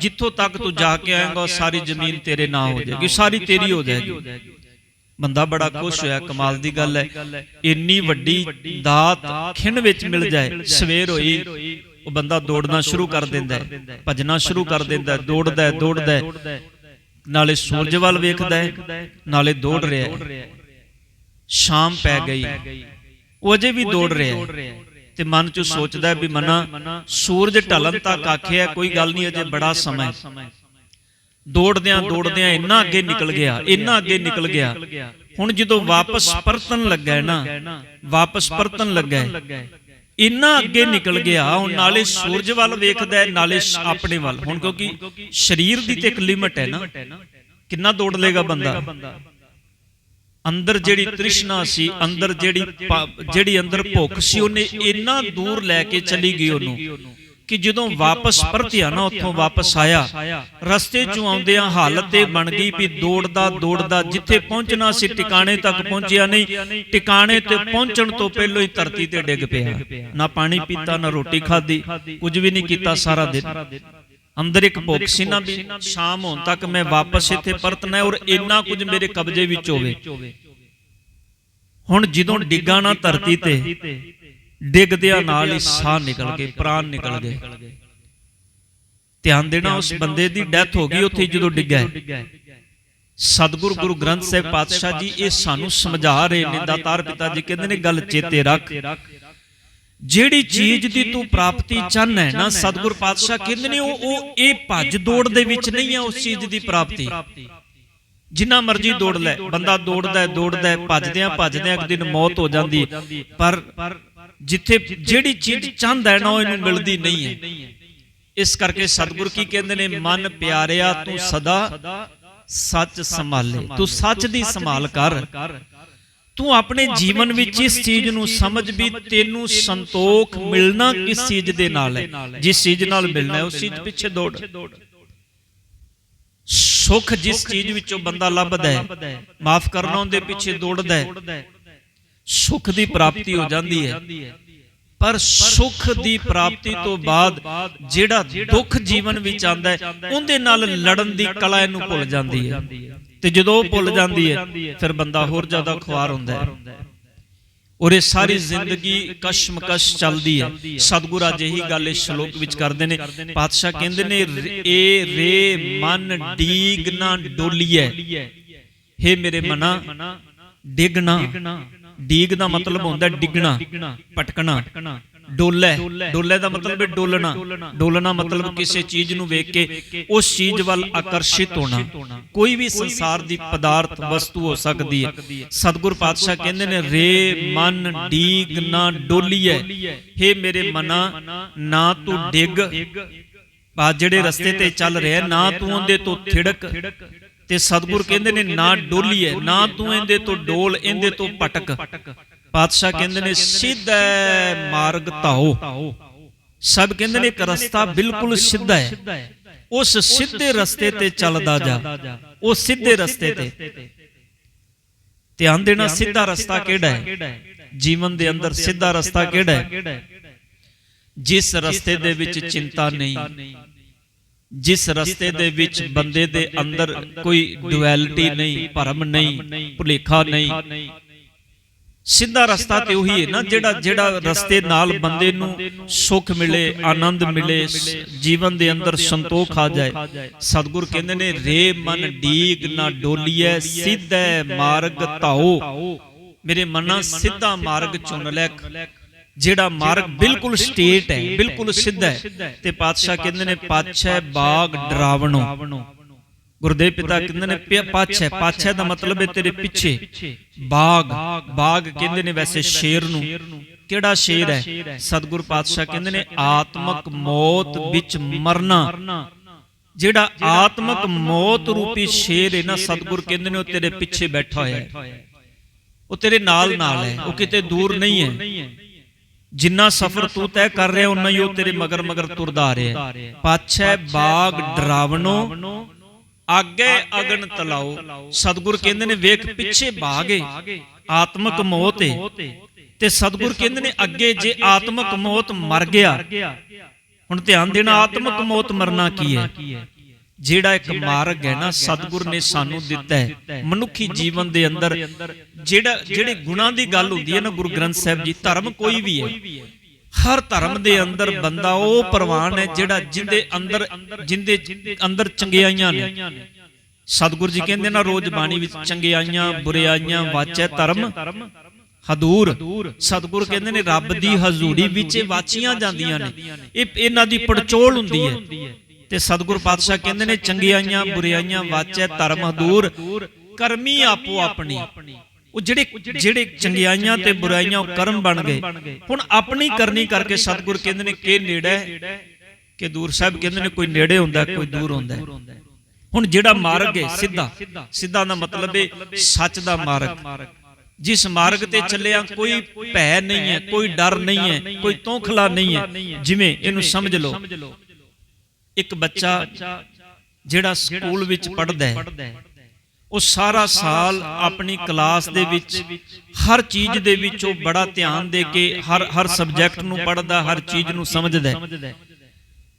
ਜਿੱਥੋਂ ਤੱਕ ਤੂੰ ਜਾ ਕੇ ਆਏਗਾ ਸਾਰੀ ਜ਼ਮੀਨ ਤੇਰੇ ਨਾਂ ਹੋ ਜਾਏਗੀ। ਸਾਰੀ ਤੇਰੀ ਹੋ ਜਾਏਗੀ। ਬੰਦਾ ਬੜਾ ਖੁਸ਼ ਹੋਇਆ ਕਮਾਲ ਦੀ ਗੱਲ ਹੈ। ਇੰਨੀ ਵੱਡੀ ਦਾਤ ਖਿੰਡ ਵਿੱਚ ਮਿਲ ਜਾਏ ਸਵੇਰ ਹੋਈ ਉਹ ਬੰਦਾ ਦੌੜਨਾ ਸ਼ੁਰੂ ਕਰ ਦਿੰਦਾ ਹੈ ਭਜਣਾ ਸ਼ੁਰੂ ਕਰ ਦਿੰਦਾ ਹੈ ਦੌੜਦਾ ਹੈ ਦੌੜਦਾ ਹੈ ਨਾਲੇ ਸੂਰਜ ਵੱਲ ਵੇਖਦਾ ਹੈ। ਨਾਲੇ ਦੌੜ ਰਿਹਾ ਹੈ ਸ਼ਾਮ ਪੈ ਗਈ। ਉਹ ਅਜੇ ਵੀ ਦੌੜ ਰਿਹਾ ਹੈ। ਤੇ ਮਨ ਚ ਸੋਚਦਾ ਵੀ ਮਨਾ ਸੂਰਜ ਢਲਣ ਤੱਕ ਆਖਿਆ ਕੋਈ ਗੱਲ ਨਹੀਂ ਅਜੇ ਬੜਾ ਸਮਾਂ ਹੈ। ਦੌੜਦਿਆਂ ਦੌੜਦਿਆਂ ਇੰਨਾ ਅੱਗੇ ਨਿਕਲ ਗਿਆ ਇੰਨਾ ਅੱਗੇ ਨਿਕਲ ਗਿਆ। ਹੁਣ ਜਦੋਂ ਵਾਪਸ ਪਰਤਨ ਲੱਗਾ ਨਾ ਵਾਪਸ ਪਰਤਨ ਲੱਗਾ ਇੰਨਾ ਅੱਗੇ ਨਿਕਲ ਗਿਆ ਹੁਣ ਨਾਲੇ ਸੂਰਜ ਵੱਲ ਵੇਖਦਾ ਨਾਲੇ ਆਪਣੇ ਵੱਲ। ਹੁਣ ਕਿਉਂਕਿ ਸਰੀਰ ਦੀ ਤੇ ਇੱਕ ਲਿਮਟ ਹੈ ਨਾ। ਕਿੰਨਾ ਦੌੜ ਲੇਗਾ ਬੰਦਾ? ਅੰਦਰ ਜਿਹੜੀ ਤ੍ਰਿਸ਼ਨਾ ਸੀ ਅੰਦਰ ਜਿਹੜੀ ਜਿਹੜੀ ਅੰਦਰ ਭੁੱਖ ਸੀ ਉਹਨੇ ਇੰਨਾ ਦੂਰ ਲੈ ਕੇ ਚਲੀ ਗਈ ਉਹਨੂੰ ਕਿ ਜਦੋਂ ਵਾਪਸ ਪਰਤਿਆ ਨਾ ਉੱਥੋਂ ਵਾਪਸ ਆਇਆ। ਰਸਤੇ ਚੋਂ ਆਉਂਦਿਆਂ ਹਾਲਤ ਇਹ ਬਣ ਗਈ ਵੀ ਦੌੜਦਾ ਦੌੜਦਾ ਜਿੱਥੇ ਪਹੁੰਚਣਾ ਸੀ ਟਿਕਾਣੇ ਤੱਕ ਪਹੁੰਚਿਆ ਨਹੀਂ ਟਿਕਾਣੇ ਤੇ ਪਹੁੰਚਣ ਤੋਂ ਪਹਿਲਾਂ ਹੀ ਧਰਤੀ ਤੇ ਡਿੱਗ ਪਿਆ। ਨਾ ਪਾਣੀ ਪੀਤਾ ਨਾ ਰੋਟੀ ਖਾਧੀ ਕੁਝ ਵੀ ਨਹੀਂ ਕੀਤਾ ਸਾਰਾ ਦਿਨ। ਅੰਦਰ ਇੱਕ ਭੁੱਖ ਸੀ ਨਾ ਵੀ ਸ਼ਾਮ ਹੋਣ ਤੱਕ ਮੈਂ ਵਾਪਸ ਇੱਥੇ ਪਰਤਣਾ ਹੈ ਔਰ ਇੰਨਾ ਕੁਝ ਮੇਰੇ ਕਬਜ਼ੇ ਵਿੱਚ ਹੋਵੇ। ਹੁਣ ਜਦੋਂ ਡਿੱਗਾ ਨਾ ਧਰਤੀ ਤੇ ਡਿੱਗਦਿਆਂ ਨਾਲ ਹੀ ਸਾਹ ਨਿਕਲ ਗਏ ਪ੍ਰਾਣ ਨਿਕਲ ਗਏ। ਧਿਆਨ ਦੇਣਾ ਉਸ ਬੰਦੇ ਦੀ ਡੈਥ ਹੋ ਗਈ ਉੱਥੇ ਜਦੋਂ ਡਿੱਗਾ। ਸਤਿਗੁਰੂ ਗੁਰੂ ਗ੍ਰੰਥ ਸਾਹਿਬ ਪਾਤਸ਼ਾਹ ਜੀ ਇਹ ਸਾਨੂੰ ਸਮਝਾ ਰਹੇ ਨੇ ਦਾਤਾਰ ਪਿਤਾ ਜੀ ਕਹਿੰਦੇ ਨੇ ਗੱਲ ਚੇਤੇ ਰੱਖ। ਜਿਹੜੀ ਚੀਜ਼ ਦੀ ਤੂੰ ਪ੍ਰਾਪਤੀ ਚਾਹਨਾ ਹੈ ਨਾ ਸਤਿਗੁਰ ਪਾਤਸ਼ਾਹ ਕਹਿੰਦੇ ਨੇ ਉਹ ਉਹ ਇਹ ਭੱਜ ਦੌੜ ਦੇ ਵਿੱਚ ਨਹੀਂ ਹੈ ਉਸ ਚੀਜ਼ ਦੀ ਪ੍ਰਾਪਤੀ। ਜਿੰਨਾ ਮਰਜ਼ੀ ਦੌੜ ਲੈ ਬੰਦਾ ਦੌੜਦਾ ਹੈ ਦੌੜਦਾ ਹੈ ਭੱਜਦਿਆਂ ਭੱਜਦਿਆਂ ਇੱਕ ਦਿਨ ਮੌਤ ਹੋ ਜਾਂਦੀ। ਪਰ ਜਿੱਥੇ ਜਿਹੜੀ ਚੀਜ਼ ਚਾਹੁੰਦਾ ਹੈ ਨਾ ਉਹ ਇਹਨੂੰ ਮਿਲਦੀ ਨਹੀਂ ਹੈ। ਇਸ ਕਰਕੇ ਸਤਿਗੁਰ ਕੀ ਕਹਿੰਦੇ ਨੇ ਮਨ ਪਿਆਰਿਆ ਤੂੰ ਸਦਾ ਸੱਚ ਸੰਭਾਲੇ ਤੂੰ ਸੱਚ ਦੀ ਸੰਭਾਲ ਕਰ। ਤੂੰ ਆਪਣੇ ਜੀਵਨ ਵਿੱਚ ਇਸ ਚੀਜ਼ ਨੂੰ ਸਮਝ ਵੀ ਤੈਨੂੰ ਸੰਤੋਖ ਮਿਲਣਾ ਕਿਸ ਚੀਜ਼ ਦੇ ਨਾਲ ਹੈ ਜਿਸ ਚੀਜ਼ ਨਾਲ ਮਿਲਣਾ ਹੈ ਉਸ ਚੀਜ਼ ਪਿੱਛੇ ਦੌੜ। ਸੁਖ ਜਿਸ ਚੀਜ਼ ਵਿੱਚੋਂ ਬੰਦਾ ਲੱਭਦਾ ਹੈ ਮਾਫ ਕਰਨਾ ਉਹਦੇ ਪਿੱਛੇ ਦੌੜਦਾ ਹੈ। ਸੁਖ ਦੀ ਪ੍ਰਾਪਤੀ ਹੋ ਜਾਂਦੀ ਹੈ ਪਰ ਸੁਖ ਦੀ ਪ੍ਰਾਪਤੀ ਤੋਂ ਬਾਅਦ ਜਿਹੜਾ ਦੁੱਖ ਜੀਵਨ ਵਿੱਚ ਆਂਦਾ ਹੈ ਉਹਦੇ ਨਾਲ ਲੜਨ ਦੀ ਕਲਾ ਇਹਨੂੰ ਭੁੱਲ ਜਾਂਦੀ ਹੈ। ਤੇ ਜਦੋਂ ਉਹ ਭੁੱਲ ਜਾਂਦੀ ਹੈ ਫਿਰ ਬੰਦਾ ਹੋਰ ਜ਼ਿਆਦਾ ਖੁਆਰ ਹੁੰਦਾ ਹੈ ਔਰ ਇਹ ਸਾਰੀ ਜ਼ਿੰਦਗੀ ਕਸ਼ਮਕਸ਼ ਚੱਲਦੀ ਹੈ ਸਤਿਗੁਰ ਅੱਜ ਇਹੀ ਗੱਲ ਇਸ ਸ਼ਲੋਕ ਵਿੱਚ ਕਰਦੇ ਨੇ। ਪਾਤਸ਼ਾਹ ਕਹਿੰਦੇ ਨੇ ਏ ਰੇ ਮਨ ਡੀਗ ਨਾ ਡੋਲੀਐ। ਹੇ ਮੇਰੇ ਮਨਾ ਡਿਗਣਾ ਡੀਗ ਦਾ ਮਤਲਬ ਹੁੰਦਾ ਡਿੱਗਣਾ ਪਟਕਣਾ ਡੋਲੇ। ਡੋਲੇ। ਦਾ ਮਤਲਬ ਹੈ ਡੋਲਣਾ। ਡੋਲਣਾ। ਮਤਲਬ ਕਿਸੇ ਚੀਜ਼ ਨੂੰ ਵੇਖ ਕੇ ਉਸ ਚੀਜ਼ ਵੱਲ ਆਕਰਸ਼ਿਤ ਹੋਣਾ। ਕੋਈ ਵੀ ਸੰਸਾਰ ਦੀ ਪਦਾਰਥ ਵਸਤੂ ਹੋ ਸਕਦੀ ਹੈ। ਸਤਿਗੁਰ ਪਾਤਸ਼ਾਹ ਕਹਿੰਦੇ ਨੇ ਰੇ ਮਨ ਡੀਗ ਨਾ ਡੋਲੀਐ। ਹੇ ਮੇਰੇ ਮਨਾ ਨਾ ਤੂੰ ਡਿੱਗ। ਆ ਜਿਹੜੇ ਰਸਤੇ ਤੇ ਚੱਲ ਰਿਹਾ ਨਾ ਤੂੰ ਉਹਦੇ ਤੋਂ ਥਿੜਕ। ਤੇ ਸਤਿਗੁਰ ਕਹਿੰਦੇ ਨੇ ਨਾ ਡੋਲੀਏ ਨਾ ਤੂੰ ਇਹਦੇ ਤੋਂ ਡੋਲ ਇਹਦੇ ਤੋਂ ਪਟਕ। ਪਾਤਸ਼ਾਹ ਕਹਿੰਦੇ ਨੇ ਸਿੱਧਾ ਮਾਰਗ ਧਾਓ। ਸਭ ਕਹਿੰਦੇ ਨੇ ਇੱਕ ਰਸਤਾ ਬਿਲਕੁਲ ਸਿੱਧਾ ਹੈ। ਉਸ ਸਿੱਧੇ ਰਸਤੇ ਤੇ ਚੱਲਦਾ ਜਾ। ਉਹ ਸਿੱਧੇ ਰਸਤੇ ਤੇ। ਧਿਆਨ ਦੇਣਾ ਸਿੱਧਾ ਰਸਤਾ ਕਿਹੜਾ ਹੈ? ਜੀਵਨ ਦੇ ਅੰਦਰ ਸਿੱਧਾ ਰਸਤਾ ਕਿਹੜਾ ਹੈ? ਜਿਸ ਰਸਤੇ ਦੇ ਵਿੱਚ ਚਿੰਤਾ ਨਹੀਂ। ਜਿਸ ਰਸਤੇ ਦੇ ਵਿੱਚ ਬੰਦੇ ਦੇ ਅੰਦਰ ਕੋਈ ਡੁਐਲਿਟੀ ਨਹੀਂ ਭਰਮ ਨਹੀਂ ਭੁਲੇਖਾ ਨਹੀਂ। ਸਿੱਧਾ ਰਸਤਾ ਤੇ ਉਹੀ ਹੈ ਨਾ ਜਿਹੜਾ ਜਿਹੜਾ ਰਸਤੇ ਨਾਲ ਬੰਦੇ ਨੂੰ ਸੁੱਖ ਮਿਲੇ ਆਨੰਦ ਮਿਲੇ ਜੀਵਨ ਦੇ ਅੰਦਰ ਸੰਤੋਖ ਆ ਜਾਏ। ਸਤਿਗੁਰ ਕਹਿੰਦੇ ਨੇ ਰੇ ਮਨ ਡੀਗ ਨਾ ਡੋਲੀਐ ਸਿੱਧਾ ਮਾਰਗ ਧਾਓ। ਮੇਰੇ ਮਨਾਂ ਸਿੱਧਾ ਮਾਰਗ ਚੁਣ ਲੈ ਜਿਹੜਾ ਮਾਰਗ ਬਿਲਕੁਲ ਸਟੇਟ ਹੈ ਬਿਲਕੁਲ ਸਿੱਧਾ ਹੈ। ਤੇ ਪਾਤਸ਼ਾਹ ਕਹਿੰਦੇ ਨੇ ਪਾਛੈ ਬਾਗ ਡਰਾਵਣੋ। ਗੁਰਦੇਵ ਪਿਤਾ ਕਹਿੰਦੇ ਨੇ ਪਾਛੈ ਪਾਛੈ ਦਾ ਮਤਲਬ ਹੈ ਤੇਰੇ ਪਿੱਛੇ। ਬਾਗ। ਬਾਗ। ਕਹਿੰਦੇ ਨੇ ਵੈਸੇ ਸ਼ੇਰ ਨੂੰ। ਕਿਹੜਾ ਸ਼ੇਰ ਹੈ? ਸਤਿਗੁਰ ਪਾਤਸ਼ਾਹ ਕਹਿੰਦੇ ਨੇ ਆਤਮਕ ਮੌਤ ਵਿੱਚ ਮਰਨਾ। ਜਿਹੜਾ ਆਤਮਕ ਮੌਤ ਰੂਪੀ ਸ਼ੇਰ ਹੈ ਨਾ ਸਤਿਗੁਰ ਕਹਿੰਦੇ ਨੇ ਉਹ ਤੇਰੇ ਪਿੱਛੇ ਬੈਠਾ ਹੋਇਆ ਹੈ। ਉਹ ਤੇਰੇ ਨਾਲ ਨਾਲ ਹੈ। ਉਹ ਕਿਤੇ ਦੂਰ ਨਹੀਂ ਹੈ। ਜਿੰਨਾ ਸਫ਼ਰ ਤੂੰ ਤੈਅ ਕਰ ਰਿਹਾ ਉਨਾ ਹੀ ਉਹ ਤੇਰੇ ਮਗਰ ਮਗਰ ਤੁਰਦਾ ਆ ਰਿਹਾ। ਪਾਛੈ ਬਾਗ ਡਰਾਵਣੋ। ਅੱਗੇ ਅਗਨ ਤਲਾਓ। ਸਤਿਗੁਰ ਕਹਿੰਦੇ ਨੇ ਵੇਖ ਪਿੱਛੇ ਭਾਗੇ ਆਤਮਕ ਮੌਤ ਹੈ ਤੇ ਸਤਿਗੁਰ ਕਹਿੰਦੇ ਨੇ ਅੱਗੇ ਜੇ ਆਤਮਕ ਮੌਤ ਮਰ ਗਿਆ। ਹੁਣ ਧਿਆਨ ਦੇਣਾ ਆਤਮਕ ਮੌਤ ਮਰਨਾ ਕੀ ਹੈ ਜਿਹੜਾ ਇੱਕ ਮਾਰਗ ਹੈ ਨਾ ਸਤਿਗੁਰ ਨੇ ਸਾਨੂੰ ਦਿੱਤਾ ਹੈ। ਮਨੁੱਖੀ ਜੀਵਨ ਦੇ ਅੰਦਰ ਜਿਹੜਾ ਜਿਹੜੇ ਗੁਣਾਂ ਦੀ ਗੱਲ ਹੁੰਦੀ ਹੈ ਨਾ ਗੁਰੂ ਗ੍ਰੰਥ ਸਾਹਿਬ ਜੀ ਧਰਮ ਕੋਈ ਵੀ ਹੈ। ਹਰ ਧਰਮ ਦੇ ਅੰਦਰ ਬੰਦਾ ਉਹ ਪ੍ਰਵਾਨ ਹੈ ਜਿਹੜਾ ਜਿੰਦੇ ਅੰਦਰ ਜਿੰਦੇ ਅੰਦਰ ਚੰਗਿਆਈਆਂ ਨੇ। ਸਤਿਗੁਰ ਜੀ ਕਹਿੰਦੇ ਨਾ ਰੋਜ਼ ਬਾਣੀ ਵਿੱਚ ਚੰਗਿਆਈਆਂ ਬੁਰਿਆਈਆਂ ਵਾਚੈ ਧਰਮ। ਹਦੂਰ। ਸਤਿਗੁਰ ਕਹਿੰਦੇ ਨੇ ਰੱਬ ਦੀ ਹਜ਼ੂਰੀ ਵਿੱਚ ਵਾਚੀਆਂ ਜਾਂਦੀਆਂ ਨੇ। ਇਹ ਇਹਨਾਂ ਦੀ ਪੜਚੋਲ ਹੁੰਦੀ ਹੈ। ਤੇ ਸਤਿਗੁਰ ਪਾਤਸ਼ਾਹ ਕਹਿੰਦੇ ਨੇ ਚੰਗਿਆਈਆਂ ਬੁਰਿਆਈਆਂ ਵਾਚੈ ਧਰਮ ਹਦੂਰ। ਕਰਮੀ ਆਪੋ ਆਪਣੀ। ਉਹ ਜਿਹੜੇ ਜਿਹੜੇ ਚੰਗਿਆਈਆਂ ਤੇ ਬੁਰਾਈਆਂ ਉਹ ਕਰਮ ਬਣ ਗਏ। ਹੁਣ ਆਪਣੀ ਕਰਨੀ ਕਰਕੇ ਸਤਿਗੁਰ ਕਹਿੰਦੇ ਨੇ ਕਿ ਨੇੜੇ ਹੈ ਕਿ ਦੂਰ। ਸਾਹਿਬ ਕਹਿੰਦੇ ਨੇ ਕੋਈ ਨੇੜੇ ਹੁੰਦਾ ਕੋਈ ਦੂਰ ਹੁੰਦਾ ਹੈ। ਹੁਣ ਜਿਹੜਾ ਮਾਰਗ ਹੈ ਸਿੱਧਾ। ਸਿੱਧਾ। ਦਾ ਮਤਲਬ ਹੈ ਸੱਚ ਦਾ ਮਾਰਗ। ਜਿਸ ਮਾਰਗ ਤੇ ਚੱਲਿਆ ਕੋਈ ਭੈ ਨਹੀਂ ਹੈ ਕੋਈ ਡਰ ਨਹੀਂ ਹੈ ਕੋਈ ਤੋਖਲਾ ਨਹੀਂ ਹੈ। ਜਿਵੇਂ ਇਹਨੂੰ ਸਮਝ ਲਓ। ਇੱਕ ਬੱਚਾ ਜਿਹੜਾ ਸਕੂਲ ਵਿੱਚ ਪੜ੍ਹਦਾ ਹੈ। ਉਹ ਸਾਰਾ ਸਾਲ ਆਪਣੀ ਕਲਾਸ ਦੇ ਵਿੱਚ ਹਰ ਚੀਜ਼ ਦੇ ਵਿੱਚ ਉਹ ਬੜਾ ਧਿਆਨ ਦੇ ਕੇ ਹਰ ਹਰ ਸਬਜੈਕਟ ਨੂੰ ਪੜ੍ਹਦਾ ਹਰ ਚੀਜ਼ ਨੂੰ ਸਮਝਦਾ।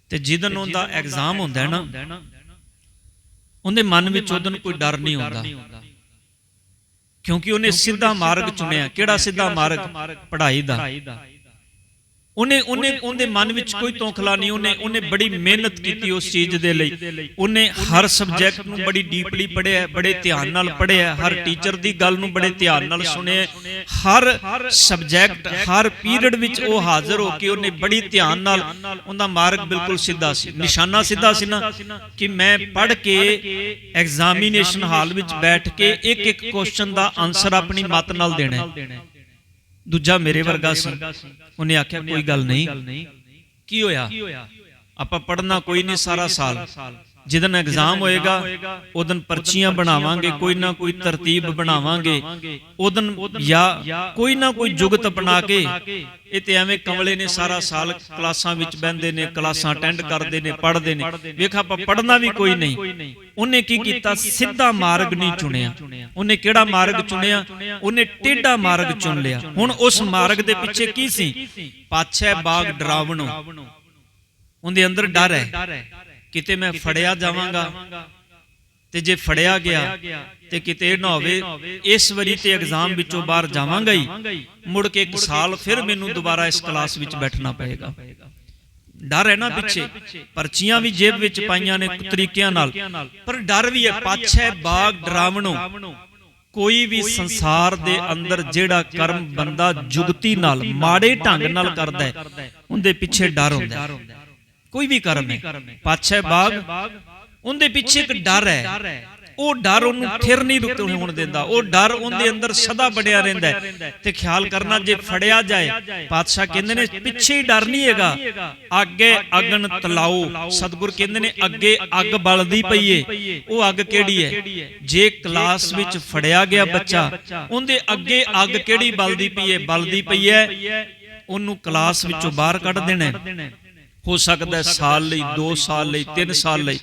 ਤੇ ਜਿੱਦਨ ਉਹਦਾ ਐਗਜ਼ਾਮ ਹੁੰਦਾ ਨਾ ਉਹਦੇ ਮਨ ਵਿੱਚ ਉਹਦਨ ਕੋਈ ਡਰ ਨਹੀਂ ਹੁੰਦਾ। ਕਿਉਂਕਿ ਉਹਨੇ ਸਿੱਧਾ ਮਾਰਗ ਚੁਣਿਆ ਕਿਹੜਾ ਸਿੱਧਾ ਮਾਰਗ? ਪੜ੍ਹਾਈ ਦਾ। ਉਹਨੇ ਉਹਨੇ ਉਹਦੇ ਮਨ ਵਿੱਚ ਕੋਈ ਤੋਖਲਾ ਨਹੀਂ ਉਹਨੇ ਉਹਨੇ ਬੜੀ ਮਿਹਨਤ ਕੀਤੀ ਉਸ ਚੀਜ਼ ਦੇ ਲਈ। ਉਹਨੇ ਹਰ ਸਬਜੈਕਟ ਨੂੰ ਬੜੀ ਡੀਪਲੀ ਪੜ੍ਹਿਆ ਬੜੇ ਧਿਆਨ ਨਾਲ ਪੜ੍ਹਿਆ ਹਰ ਟੀਚਰ ਦੀ ਗੱਲ ਨੂੰ ਬੜੇ ਧਿਆਨ ਨਾਲ ਸੁਣਿਆ। ਹਰ ਸਬਜੈਕਟ ਹਰ ਪੀਰੀਅਡ ਵਿੱਚ ਉਹ ਹਾਜ਼ਰ ਹੋ ਕੇ ਉਹਨੇ ਬੜੀ ਧਿਆਨ ਨਾਲ ਉਹਦਾ ਮਾਰਗ ਬਿਲਕੁਲ ਸਿੱਧਾ ਸੀ। ਨਿਸ਼ਾਨਾ ਸਿੱਧਾ ਸੀ ਨਾ ਕਿ ਮੈਂ ਪੜ੍ਹ ਕੇ ਐਗਜ਼ਾਮੀਨੇਸ਼ਨ ਹਾਲ ਵਿੱਚ ਬੈਠ ਕੇ ਇੱਕ ਇੱਕ ਕੁਐਸਚਨ ਦਾ ਆਨਸਰ ਆਪਣੀ ਮਤ ਨਾਲ ਦੇਣਾ ਹੈ ਦੂਜਾ ਮੇਰੇ ਵਰਗਾ ਸੀ। ਉਹਨੇ ਆਖਿਆ ਕੋਈ ਗੱਲ ਨਹੀਂ। ਕੀ ਹੋਇਆ? ਆਪਾਂ ਪੜਨਾ ਕੋਈ ਨਹੀਂ ਸਾਰਾ ਸਾਲ। ਜਿਦਨ ਐਗਜ਼ਾਮ ਹੋਏਗਾ ਉਦਨ ਪਰਚੀਆਂ ਬਣਾਵਾਂਗੇ ਕੋਈ ਨਾ ਕੋਈ ਤਰਤੀਬ ਬਣਾਵਾਂਗੇ ਉਦਨ ਜਾਂ ਕੋਈ ਨਾ ਕੋਈ ਜੁਗਤ ਬਣਾ ਕੇ ਇਹ ਤੇ ਐਵੇਂ ਕਮਲੇ ਨੇ ਸਾਰਾ ਸਾਲ ਕਲਾਸਾਂ ਵਿੱਚ ਬਹਿੰਦੇ ਨੇ ਕਲਾਸਾਂ ਅਟੈਂਡ ਕਰਦੇ ਨੇ ਪੜ੍ਹਦੇ ਨੇ। ਵੇਖ ਆਪਾਂ ਪੜਨਾ ਵੀ ਕੋਈ ਨਹੀਂ। ਉਹਨੇ ਕੀ ਕੀਤਾ? ਸਿੱਧਾ ਮਾਰਗ ਨਹੀਂ ਚੁਣਿਆ। ਉਹਨੇ ਕਿਹੜਾ ਮਾਰਗ ਚੁਣਿਆ? ਉਹਨੇ ਟੇਢਾ ਮਾਰਗ ਚੁਣ ਲਿਆ। ਹੁਣ ਉਸ ਮਾਰਗ ਦੇ ਪਿੱਛੇ ਕੀ ਸੀ? ਪਾਛੈ ਬਾਗ ਡਰਾਵਣੋ। ਉਹਦੇ ਅੰਦਰ ਡਰ ਹੈ। ਕਿਤੇ ਮੈਂ ਫੜਿਆ ਜਾਵਾਂਗਾ ਤੇ ਜੇ ਫੜਿਆ ਗਿਆ ਤੇ ਕਿਤੇ ਨਾ ਹੋਵੇ ਇਸ ਵਾਰੀ ਤੇ ਐਗਜ਼ਾਮ ਵਿੱਚੋਂ ਬਾਹਰ ਜਾਵਾਂਗਾ ਹੀ। ਮੁੜ ਕੇ ਇੱਕ ਸਾਲ ਫਿਰ ਮੈਨੂੰ ਦੁਬਾਰਾ ਇਸ ਕਲਾਸ ਵਿੱਚ ਬੈਠਣਾ ਪਏਗਾ। ਡਰ ਹੈ ਨਾ ਪਿੱਛੇ? ਪਰਚੀਆਂ ਵੀ ਜੇਬ ਵਿੱਚ ਪਾਈਆਂ ਨੇ ਤਰੀਕਿਆਂ ਨਾਲ। ਪਰ ਡਰ ਵੀ ਹੈ ਪਾਛੈ ਬਾਗ ਡਰਾਵਣੋ। ਕੋਈ ਵੀ ਸੰਸਾਰ ਦੇ ਅੰਦਰ ਜਿਹੜਾ ਕਰਮ ਬੰਦਾ ਜੁਗਤੀ ਨਾਲ ਮਾੜੇ ਢੰਗ ਨਾਲ ਕਰਦਾ ਹੈ ਉਹਦੇ ਪਿੱਛੇ ਡਰ ਹੁੰਦਾ ਹੈ। ਕੋਈ ਵੀ ਕਰਮ ਹੈ। ਪਾਛੈ ਬਾਗ ਉਹਦੇ ਪਿੱਛੇ ਇੱਕ ਡਰ ਹੈ। ਉਹ ਡਰ ਉਹਨੂੰ ਥਿਰ ਨਹੀਂ ਰੁਕ ਹੋਣ ਦਿੰਦਾ। ਉਹ ਡਰ ਉਹਦੇ ਅੰਦਰ ਸਦਾ ਬਣਿਆ ਰਹਿੰਦਾ ਹੈ ਤੇ ਖਿਆਲ ਕਰਨਾ ਜੇ ਫੜਿਆ ਜਾਏ ਪਾਤਸ਼ਾਹ ਕਹਿੰਦੇ ਨੇ ਪਿੱਛੇ ਹੀ ਡਰ ਨਹੀਂ ਹੈਗਾ। ਅੱਗੇ ਅਗਨ ਤਲਾਓ। ਸਤਿਗੁਰ ਕਹਿੰਦੇ ਨੇ ਅੱਗੇ ਅੱਗ ਬਲਦੀ ਪਈਏ ਉਹ ਅੱਗ ਕਿਹੜੀ ਹੈ ਜੇ ਕਲਾਸ ਵਿੱਚ ਫੜਿਆ ਗਿਆ ਬੱਚਾ ਉਹਦੇ ਅੱਗੇ ਅੱਗ ਕਿਹੜੀ ਬਲਦੀ ਪਈਏ ਬਲਦੀ ਪਈ ਹੈ ਉਹਨੂੰ ਕਲਾਸ ਵਿੱਚੋਂ ਬਾਹਰ ਕੱਢ ਦੇਣਾ ਹੈ। ਸਕਦਾ ਹੈ ਸਾਲ ਲਈ 2 ਸਾਲ ਲਈ 3 ਸਾਲ ਲਈ।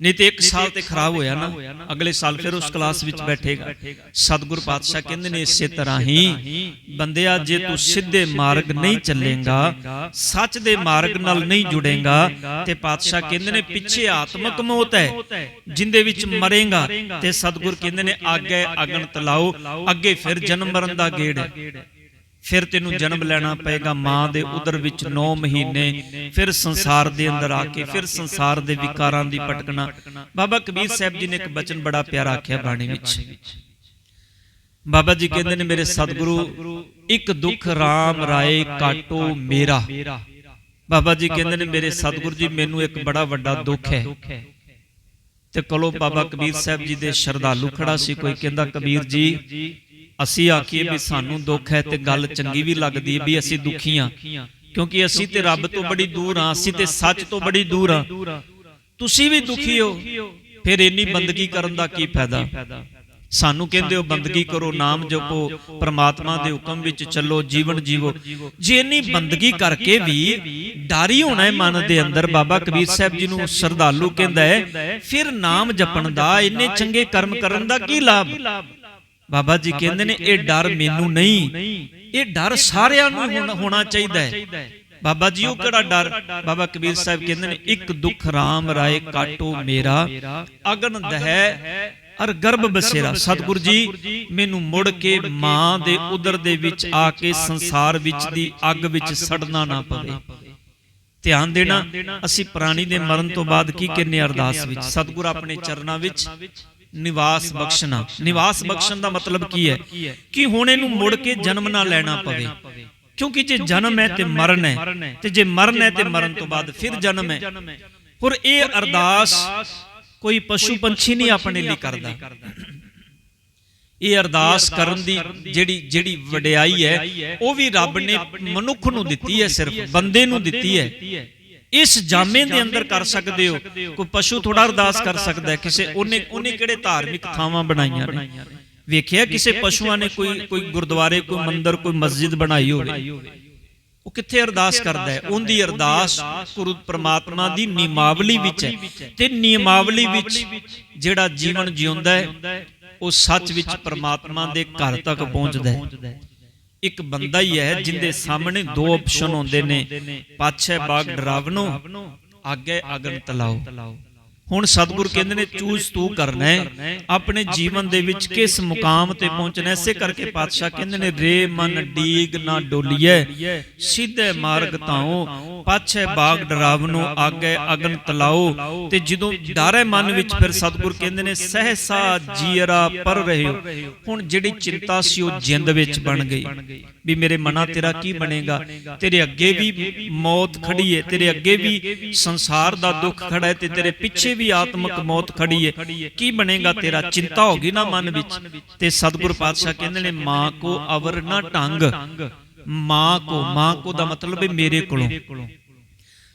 ਨਹੀਂ ਤੇ 1 ਸਾਲ ਤੇ ਖਰਾਬ ਹੋਇਆ ਨਾ ਅਗਲੇ ਸਾਲ ਫਿਰ ਉਸ ਕਲਾਸ ਵਿੱਚ ਬੈਠੇਗਾ। ਸਤਿਗੁਰ ਪਾਤਸ਼ਾਹ ਕਹਿੰਦੇ ਨੇ ਇਸੇ ਤਰ੍ਹਾਂ ਹੀ ਬੰਦਿਆ ਜੇ ਤੂੰ ਸਿੱਧੇ ਮਾਰਗ ਨਹੀਂ ਚੱਲੇਗਾ ਸੱਚ ਦੇ ਮਾਰਗ ਨਾਲ ਨਹੀਂ ਜੁੜੇਗਾ ਤੇ ਪਾਤਸ਼ਾਹ ਕਹਿੰਦੇ ਨੇ ਪਿੱਛੇ ਆਤਮਕ ਮੌਤ ਹੈ ਜਿੰਦੇ ਵਿੱਚ ਮਰੇਗਾ ਤੇ ਸਤਿਗੁਰ ਕਹਿੰਦੇ ਨੇ ਅੱਗੇ ਅਗਨ ਤਲਾਓ ਅੱਗੇ ਫਿਰ ਜਨਮ ਮਰਨ ਦਾ ਗੇੜ ਹੈ। ਫਿਰ ਤੈਨੂੰ ਜਨਮ ਲੈਣਾ ਪਏਗਾ ਮਾਂ ਦੇ ਉਦਰ ਵਿੱਚ 9 ਮਹੀਨੇ ਫਿਰ ਸੰਸਾਰ ਦੇ ਅੰਦਰ ਆ ਕੇ ਫਿਰ ਸੰਸਾਰ ਦੇ ਵਿਕਾਰਾਂ ਦੀ ਭਟਕਣਾ ਬਾਬਾ ਕਬੀਰ ਸਾਹਿਬ ਜੀ ਨੇ ਇੱਕ ਬਚਨ ਬੜਾ ਪਿਆਰਾ ਆਖਿਆ ਬਾਣੀ ਵਿੱਚ। ਬਾਬਾ ਜੀ ਕਹਿੰਦੇ ਨੇ ਮੇਰੇ ਸਤਿਗੁਰੂ ਇੱਕ ਦੁੱਖ RAM ਰਾਏ ਕਾਟੋ ਮੇਰਾ। ਬਾਬਾ ਜੀ ਕਹਿੰਦੇ ਨੇ ਮੇਰੇ ਸਤਿਗੁਰੂ ਜੀ ਮੈਨੂੰ ਇੱਕ ਬੜਾ ਵੱਡਾ ਦੁੱਖ ਹੈ। ਤੇ ਕੋਲੋਂ ਬਾਬਾ ਕਬੀਰ ਸਾਹਿਬ ਜੀ ਦੇ ਸ਼ਰਧਾਲੂ ਖੜਾ ਸੀ ਕੋਈ ਕਹਿੰਦਾ ਕਬੀਰ ਜੀ ਅਸੀਂ ਆਖੀਏ ਵੀ ਸਾਨੂੰ ਦੁੱਖ ਹੈ ਤੇ ਗੱਲ ਚੰਗੀ ਵੀ ਲੱਗਦੀ ਹੈ ਵੀ ਅਸੀਂ ਦੁਖੀ ਹਾਂ। ਕਿਉਂਕਿ ਅਸੀਂ ਤੇ ਰੱਬ ਤੋਂ ਬੜੀ ਦੂਰ ਹਾਂ, ਅਸੀਂ ਤੇ ਸੱਚ ਤੋਂ ਬੜੀ ਦੂਰ ਹਾਂ। ਤੁਸੀਂ ਵੀ ਦੁਖੀ ਹੋ, ਫਿਰ ਇੰਨੀ ਬੰਦਗੀ ਕਰਨ ਦਾ ਕੀ ਫਾਇਦਾ? ਸਾਨੂੰ ਕਹਿੰਦੇ ਹੋ, ਬੰਦਗੀ ਕਰੋ, ਨਾਮ ਜਪੋ, ਪ੍ਰਮਾਤਮਾ ਦੇ ਹੁਕਮ ਵਿੱਚ ਚੱਲੋ, ਜੀਵਨ ਜੀਵੋ। ਜੇ ਇੰਨੀ ਬੰਦਗੀ ਕਰਕੇ ਵੀ ਡਾਰੀ ਹੋਣਾ ਹੈ ਮਨ ਦੇ ਅੰਦਰ, ਬਾਬਾ ਕਬੀਰ ਸਾਹਿਬ ਜੀ ਨੂੰ ਸ਼ਰਧਾਲੂ ਕਹਿੰਦਾ ਹੈ, ਫਿਰ ਨਾਮ ਜਪਣ ਦਾ, ਇੰਨੇ ਚੰਗੇ ਕਰਮ ਕਰਨ ਦਾ ਕੀ ਲਾਭ? ਬਾਬਾ ਜੀ ਕਹਿੰਦੇ ਨੇ ਇਹ ਡਰ ਮੈਨੂੰ ਨਹੀਂ। ਇਹ ਡਰ ਸਾਰਿਆਂ ਨੂੰ ਹੋਣਾ- ਚਾਹੀਦਾ ਹੈ। ਬਾਬਾ ਜੀ ਉਹ ਕਿਹੜਾ ਡਰ? ਬਾਬਾ ਕਬੀਰ ਸਾਹਿਬ ਕਹਿੰਦੇ ਨੇ ਇੱਕ ਦੁੱਖ RAM ਰਾਏ ਕਾਟੋ ਮੇਰਾ ਅਗਨ ਦਹਿ ਅਰ ਗਰਭ ਬਸੇਰਾ। ਸਤਿਗੁਰ ਜੀ ਮੈਨੂੰ ਮੁੜ ਕੇ ਮਾਂ ਦੇ ਉਦਰ ਦੇ ਵਿੱਚ ਆ ਕੇ ਸੰਸਾਰ ਵਿੱਚ ਦੀ ਅੱਗ ਵਿੱਚ ਸੜਨਾ ਨਾ ਪਵੇ। ਧਿਆਨ ਦੇਣਾ ਅਸੀਂ ਪ੍ਰਾਣੀ ਦੇ ਮਰਨ ਤੋਂ ਬਾਅਦ ਕੀ ਕਹਿੰਨੇ ਅਰਦਾਸ ਵਿੱਚ? ਸਤਿਗੁਰ ਆਪਣੇ ਚਰਨਾਂ ਵਿੱਚ ਨਿਵਾਸ ਬਖਸ਼ਣਾ। ਨਿਵਾਸ ਬਖਸ਼ਣ ਦਾ ਮਤਲਬ ਕੀ ਹੈ? ਕਿ ਹੁਣ ਇਹਨੂੰ ਮੁੜ ਕੇ ਜਨਮ ਨਾ ਲੈਣਾ ਪਵੇ। ਕਿਉਂਕਿ ਜੇ ਜਨਮ ਹੈ ਤੇ ਮਰਨ ਹੈ। ਤੇ ਜੇ ਮਰਨ ਹੈ ਤੇ ਮਰਨ ਤੋਂ ਬਾਅਦ ਫਿਰ ਜਨਮ ਹੈ। ਹੋਰ ਇਹ ਅਰਦਾਸ ਕੋਈ ਪਸ਼ੂ ਪੰਛੀ ਨਹੀਂ ਆਪਣੇ ਲਈ ਕਰਦਾ। ਇਹ ਅਰਦਾਸ ਕਰਨ ਦੀ ਜਿਹੜੀ ਜਿਹੜੀ ਵਡਿਆਈ ਹੈ ਉਹ ਵੀ ਰੱਬ ਨੇ ਮਨੁੱਖ ਨੂੰ ਦਿੱਤੀ ਹੈ ਸਿਰਫ ਬੰਦੇ ਨੂੰ ਦਿੱਤੀ ਹੈ। ਇਸ ਜਾਮੇ ਦੇ ਅੰਦਰ ਕਰ ਸਕਦੇ ਹੋ। ਕੋਈ ਪਸ਼ੂ ਥੋੜਾ ਅਰਦਾਸ ਕਰ ਸਕਦਾ ਹੈ। ਕਿਸੇ ਉਹਨੇ ਉਹਨੇ ਕਿਹੜੇ ਧਾਰਮਿਕ ਥਾਵਾਂ ਬਣਾਈਆਂ ਨੇ? ਵੇਖਿਆ ਕਿਸੇ ਪਸ਼ੂਆਂ ਨੇ ਕੋਈ ਕੋਈ ਗੁਰਦੁਆਰੇ ਕੋਈ ਮੰਦਿਰ ਕੋਈ ਮਸਜਿਦ ਬਣਾਈ ਹੋਵੇ। ਉਹ ਕਿੱਥੇ ਅਰਦਾਸ ਕਰਦਾ ਹੈ? ਉਹਦੀ ਅਰਦਾਸ ਗੁਰੂ ਪ੍ਰਮਾਤਮਾ ਦੀ ਨਿਯਮਾਵਲੀ ਵਿੱਚ ਹੈ। ਤੇ ਨਿਯਮਾਵਲੀ ਵਿੱਚ ਜਿਹੜਾ ਜੀਵਨ ਜਿਉਂਦਾ ਹੈ ਉਹ ਸੱਚ ਵਿੱਚ ਪ੍ਰਮਾਤਮਾ ਦੇ ਘਰ ਤੱਕ ਪਹੁੰਚਦਾ ਹੈ। ਇੱਕ ਬੰਦਾ ਹੀ ਹੈ ਜਿੰਦੇ ਸਾਹਮਣੇ ਦੋ ਆਪਸ਼ਨ ਹੁੰਦੇ ਨੇ ਪਾਛੇ ਬਾਗ ਡਰਾਵਨੋ ਅੱਗੇ ਅਗਨ ਤਲਾਓ। ਹੁਣ ਸਤਿਗੁਰ ਕਹਿੰਦੇ ਨੇ, ਚੂਜ਼ ਤੂੰ ਕਰਨਾ ਹੈ। ਆਪਣੇ ਜੀਵਨ ਦੇ ਵਿੱਚ ਕਿਸ ਮੁਕਾਮ ਤੇ ਪਹੁੰਚਣਾ ਇਸੇ ਕਰਕੇ ਪਾਤਸ਼ਾਹ ਕਹਿੰਦੇ ਨੇ, ਰੇ ਮਨ ਡੀਗ ਨਾ ਡੋਲੀਏ ਸਿੱਧੇ ਮਾਰਗ ਤਾਓ ਪਾਛੇ ਬਾਗ ਡਰਾਵਨੋ ਅੱਗੇ ਅਗਨ ਤਲਾਓ ਤੇ ਜਦੋਂ ਡਰ ਮਨ ਵਿੱਚ, ਫਿਰ ਸਤਿਗੁਰ ਕਹਿੰਦੇ ਨੇ, ਸਹਸਾ ਜੀਰਾ ਪਰ ਰਹੇ ਹੋ ਹੁਣ ਜਿਹੜੀ ਚਿੰਤਾ ਸੀ, ਉਹ ਜਿੰਦ ਵਿੱਚ ਬਣ ਗਈ। ਵੀ ਮੇਰੇ ਮਨਾ ਤੇਰਾ ਕੀ ਬਣੇਗਾ? ਤੇਰੇ ਅੱਗੇ ਵੀ ਮੌਤ ਖੜੀ ਹੈ, ਤੇਰੇ ਅੱਗੇ ਵੀ ਸੰਸਾਰ ਦਾ ਦੁੱਖ ਖੜਾ ਹੈ ਤੇ ਤੇਰੇ ਪਿੱਛੇ ਵੀ ਆਤਮਿਕ ਮੌਤ ਖੜੀ ਹੈ ਕੀ ਬਣੇਗਾ ਤੇਰਾ? ਚਿੰਤਾ ਹੋ ਗਈ ਨਾ ਮਨ ਵਿੱਚ? ਤੇ ਸਤਿਗੁਰ ਪਾਤਸ਼ਾਹ ਕਹਿੰਦੇ ਨੇ, ਮਾਂ ਕੋ ਅਵਰ ਨਾ ਢੰਗ ਮਾਂ ਕੋ ਮਾਂ ਕੋ ਦਾ ਮਤਲਬ ਹੈ ਮੇਰੇ ਕੋਲੋਂ।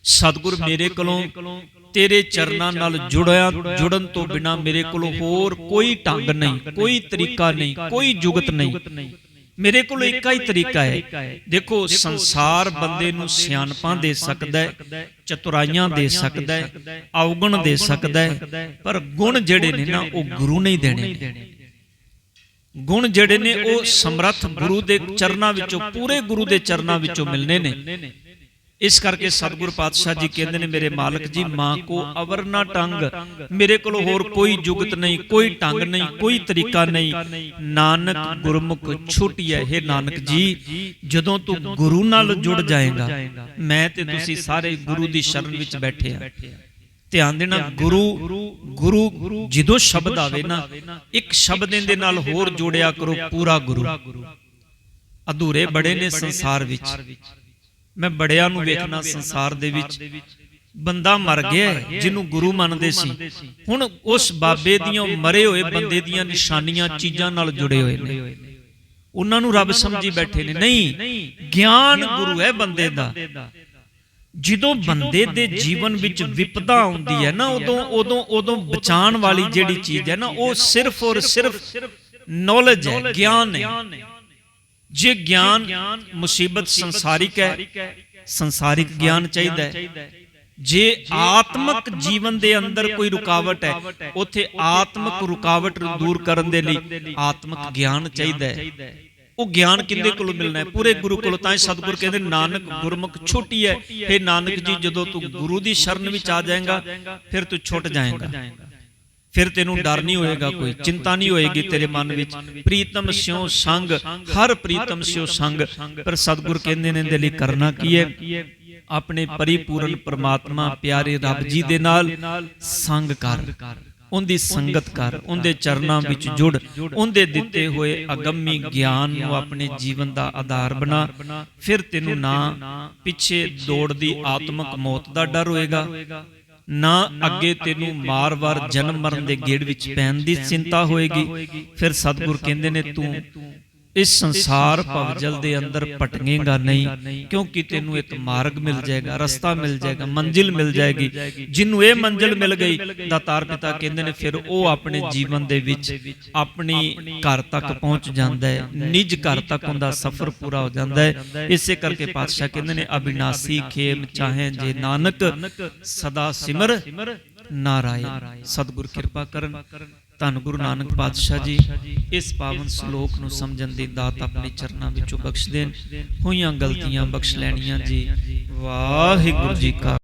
ਸਤਿਗੁਰ ਮੇਰੇ ਕੋਲੋਂ, ਤੇਰੇ ਚਰਨਾਂ ਨਾਲ ਜੁੜਿਆ, ਜੁੜਨ ਤੋਂ ਬਿਨਾ ਮੇਰੇ ਕੋਲ ਹੋਰ ਕੋਈ ਢੰਗ ਨਹੀਂ, ਕੋਈ ਤਰੀਕਾ ਨਹੀਂ, ਕੋਈ ਜੁਗਤ ਨਹੀਂ। ਮੇਰੇ ਕੋਲ ਇੱਕ ਹੀ ਤਰੀਕਾ ਹੈ। ਦੇਖੋ ਸੰਸਾਰ ਬੰਦੇ ਨੂੰ ਸਿਆਣਪਾਂ ਦੇ ਸਕਦਾ ਹੈ ਚਤੁਰਾਈਆਂ ਦੇ ਸਕਦਾ ਹੈ ਔਗਣ ਦੇ ਸਕਦਾ ਹੈ। ਪਰ ਗੁਣ ਜਿਹੜੇ ਨੇ ਨਾ ਉਹ ਗੁਰੂ ਨਹੀਂ ਦੇਣੇ। ਗੁਣ ਜਿਹੜੇ ਨੇ ਉਹ ਸਮਰੱਥ ਗੁਰੂ ਦੇ ਚਰਨਾਂ ਵਿੱਚੋਂ ਪੂਰੇ ਗੁਰੂ ਦੇ ਚਰਨਾਂ ਵਿੱਚੋਂ ਮਿਲਨੇ ਨੇ। ਇਸ ਕਰਕੇ ਸਤਿਗੁਰ ਪਾਤਸ਼ਾਹ ਜੀ ਕਹਿੰਦੇ ਨੇ ਮੇਰੇ ਮਾਲਕ ਜੀ ਮਾਂ ਕੋ ਅਵਰ ਨਾ ਟੰਗ। ਮੇਰੇ ਕੋਲ ਹੋਰ ਕੋਈ ਜੁਗਤ ਨਹੀਂ ਕੋਈ ਢੰਗ ਨਹੀਂ ਕੋਈ ਤਰੀਕਾ ਨਹੀਂ। ਨਾਨਕ ਗੁਰਮੁਖ ਛੁੱਟਿਐ ਹੈ ਨਾਨਕ ਜੀ ਜਦੋਂ ਤੂੰ ਗੁਰੂ ਨਾਲ ਜੁੜ ਜਾਏਗਾ ਮੈਂ ਤੇ ਤੁਸੀਂ ਸਾਰੇ ਗੁਰੂ ਦੀ ਸ਼ਰਨ ਵਿੱਚ ਬੈਠੇ ਆ। ਧਿਆਨ ਦੇਣਾ ਗੁਰੂ ਗੁਰੂ ਜਦੋਂ ਸ਼ਬਦ ਆਵੇ ਨਾ ਇੱਕ ਸ਼ਬਦ ਦੇ ਨਾਲ ਹੋਰ ਜੋੜਿਆ ਕਰੋ ਪੂਰਾ ਗੁਰੂ। ਅਧੂਰੇ ਬੜੇ ਨੇ ਸੰਸਾਰ ਵਿੱਚ। ਮੈਂ ਬੜਿਆਂ ਨੂੰ ਵੇਖਣਾ ਸੰਸਾਰ ਦੇ ਵਿੱਚ। ਬੰਦਾ ਮਰ ਗਿਆ ਜਿਹਨੂੰ ਗੁਰੂ ਮੰਨਦੇ ਸੀ। ਹੁਣ ਉਸ ਬਾਬੇ ਦੀਆਂ ਮਰੇ ਹੋਏ ਬੰਦੇ ਦੀਆਂ ਨਿਸ਼ਾਨੀਆਂ ਚੀਜ਼ਾਂ ਨਾਲ ਜੁੜੇ ਹੋਏ ਨੇ। ਉਹਨਾਂ ਨੂੰ ਰੱਬ ਸਮਝੀ ਬੈਠੇ ਨੇ। ਨਹੀਂ ਗਿਆਨ ਗੁਰੂ ਹੈ ਬੰਦੇ ਦਾ। ਜਦੋਂ ਬੰਦੇ ਦੇ ਜੀਵਨ ਵਿੱਚ ਵਿਪਦਾ ਆਉਂਦੀ ਹੈ ਨਾ ਉਦੋਂ ਉਦੋਂ ਉਦੋਂ ਬਚਾਉਣ ਵਾਲੀ ਜਿਹੜੀ ਚੀਜ਼ ਹੈ ਨਾ ਉਹ ਸਿਰਫ ਔਰ ਸਿਰਫ ਨੌਲੇਜ ਹੈ। ਗਿਆਨ ਹੈ। ਜੇ ਗਿਆਨ ਮੁਸੀਬਤ ਸੰਸਾਰਿਕ ਹੈ ਸੰਸਾਰਿਕ ਗਿਆਨ ਚਾਹੀਦਾ ਹੈ। ਜੇ ਆਤਮਿਕ ਜੀਵਨ ਦੇ ਅੰਦਰ ਕੋਈ ਰੁਕਾਵਟ ਹੈ ਉੱਥੇ ਆਤਮਿਕ ਰੁਕਾਵਟ ਨੂੰ ਦੂਰ ਕਰਨ ਦੇ ਲਈ ਆਤਮਿਕ ਗਿਆਨ ਚਾਹੀਦਾ ਹੈ। ਉਹ ਗਿਆਨ ਕਿੰਦੇ ਕੋਲੋਂ ਮਿਲਣਾ ਹੈ? ਪੂਰੇ ਗੁਰੂ ਕੋਲੋਂ ਤਾਂ ਸਤਿਗੁਰ ਕਹਿੰਦੇ ਨਾਨਕ ਗੁਰਮੁਖ ਛੋਟੀ ਹੈ। ਇਹ ਨਾਨਕ ਜੀ ਜਦੋਂ ਤੂੰ ਗੁਰੂ ਦੀ ਸ਼ਰਨ ਵਿੱਚ ਆ ਜਾਏਗਾ ਫਿਰ ਤੂੰ ਛੁੱਟ ਜਾਏਗਾ। ਫਿਰ ਤੈਨੂੰ ਡਰ ਨਹੀਂ ਹੋਏਗਾ ਕੋਈ ਚਿੰਤਾ ਨਹੀਂ ਹੋਏਗੀ ਤੇਰੇ ਮਨ ਵਿੱਚ। ਪ੍ਰੀਤਮ ਸਿਉ ਸੰਗ ਹਰ ਪ੍ਰੀਤਮ ਸਿਉ ਸੰਗ। ਪਰ ਸਤਿਗੁਰ ਕਹਿੰਦੇ ਨੇ ਦੇ ਲਈ ਕਰਨਾ ਕੀ ਹੈ? ਆਪਣੇ ਪਰਿਪੂਰਨ ਪ੍ਰਮਾਤਮਾ ਪਿਆਰੇ ਰੱਬ ਜੀ ਦੇ ਨਾਲ ਸੰਗ ਕਰ। ਉਹਦੀ ਸੰਗਤ ਕਰ ਉਹਦੇ ਚਰਨਾਂ ਵਿੱਚ ਜੁੜ ਉਹਦੇ ਦਿੱਤੇ ਹੋਏ ਅਗੰਮੀ ਗਿਆਨ ਨੂੰ ਆਪਣੇ ਜੀਵਨ ਦਾ ਆਧਾਰ ਬਣਾ। ਫਿਰ ਤੈਨੂੰ ਨਾ ਪਿੱਛੇ ਦੌੜਦੀ ਆਤਮਿਕ ਮੌਤ ਦਾ ਡਰ ਹੋਏਗਾ। ਨਾ ਅੱਗੇ ਤੈਨੂੰ ਮਾਰ-ਵਾਰ ਜਨਮ ਮਰਨ ਦੇ ਗੇੜ ਵਿੱਚ ਪੈਣ ਦੀ ਚਿੰਤਾ ਹੋਏਗੀ। ਫਿਰ ਸਤਿਗੁਰ ਕਹਿੰਦੇ ਨੇ, ਤੂੰ ਇਸ ਸੰਸਾਰ ਭਵਜਲ ਦੇ ਅੰਦਰ ਭਟਕੇਗਾ ਨਹੀਂ, ਕਿਉਂਕਿ ਤੈਨੂੰ ਇੱਕ ਮਾਰਗ ਮਿਲ ਜਾਏਗਾ, ਰਸਤਾ ਮਿਲ ਜਾਏਗਾ, ਮੰਜ਼ਿਲ ਮਿਲ ਜਾਏਗੀ। ਜਿਹਨੂੰ ਇਹ ਮੰਜ਼ਿਲ ਮਿਲ ਗਈ, ਦਾਤਾਰ ਪਿਤਾ ਕਹਿੰਦੇ ਨੇ, ਫਿਰ ਉਹ ਆਪਣੇ ਜੀਵਨ ਦੇ ਵਿੱਚ ਆਪਣੀ ਘਰ ਤੱਕ ਪਹੁੰਚ ਜਾਂਦਾ ਹੈ, ਨਿਜ ਘਰ ਤੱਕ ਉਹਦਾ ਸਫ਼ਰ ਪੂਰਾ ਹੋ ਜਾਂਦਾ ਹੈ। ਇਸੇ ਕਰਕੇ ਪਾਤਸ਼ਾਹ ਕਹਿੰਦੇ ਨੇ, ਅਬਿਨਾਸੀ ਖੇਮ ਚਾਹੇ ਜੇ ਨਾਨਕ, ਸਦਾ ਸਿਮਰ ਨਾਰਾਇਣ। ਸਤਿਗੁਰ ਕਿਰਪਾ ਕਰਨ। ਧੰਨ ਗੁਰੂ ਨਾਨਕ ਪਾਤਸ਼ਾਹ ਜੀ ਇਸ ਪਾਵਨ ਸ਼ਲੋਕ ਨੂੰ ਸਮਝਣ ਦੀ ਦਾਤ ਆਪਣੇ ਚਰਨਾਂ ਵਿੱਚੋਂ ਬਖਸ਼ ਦੇਣ। ਹੋਈਆਂ ਗਲਤੀਆਂ ਬਖਸ਼ ਲੈਣੀਆਂ ਜੀ। ਵਾਹਿਗੁਰੂ ਜੀ ਕਾ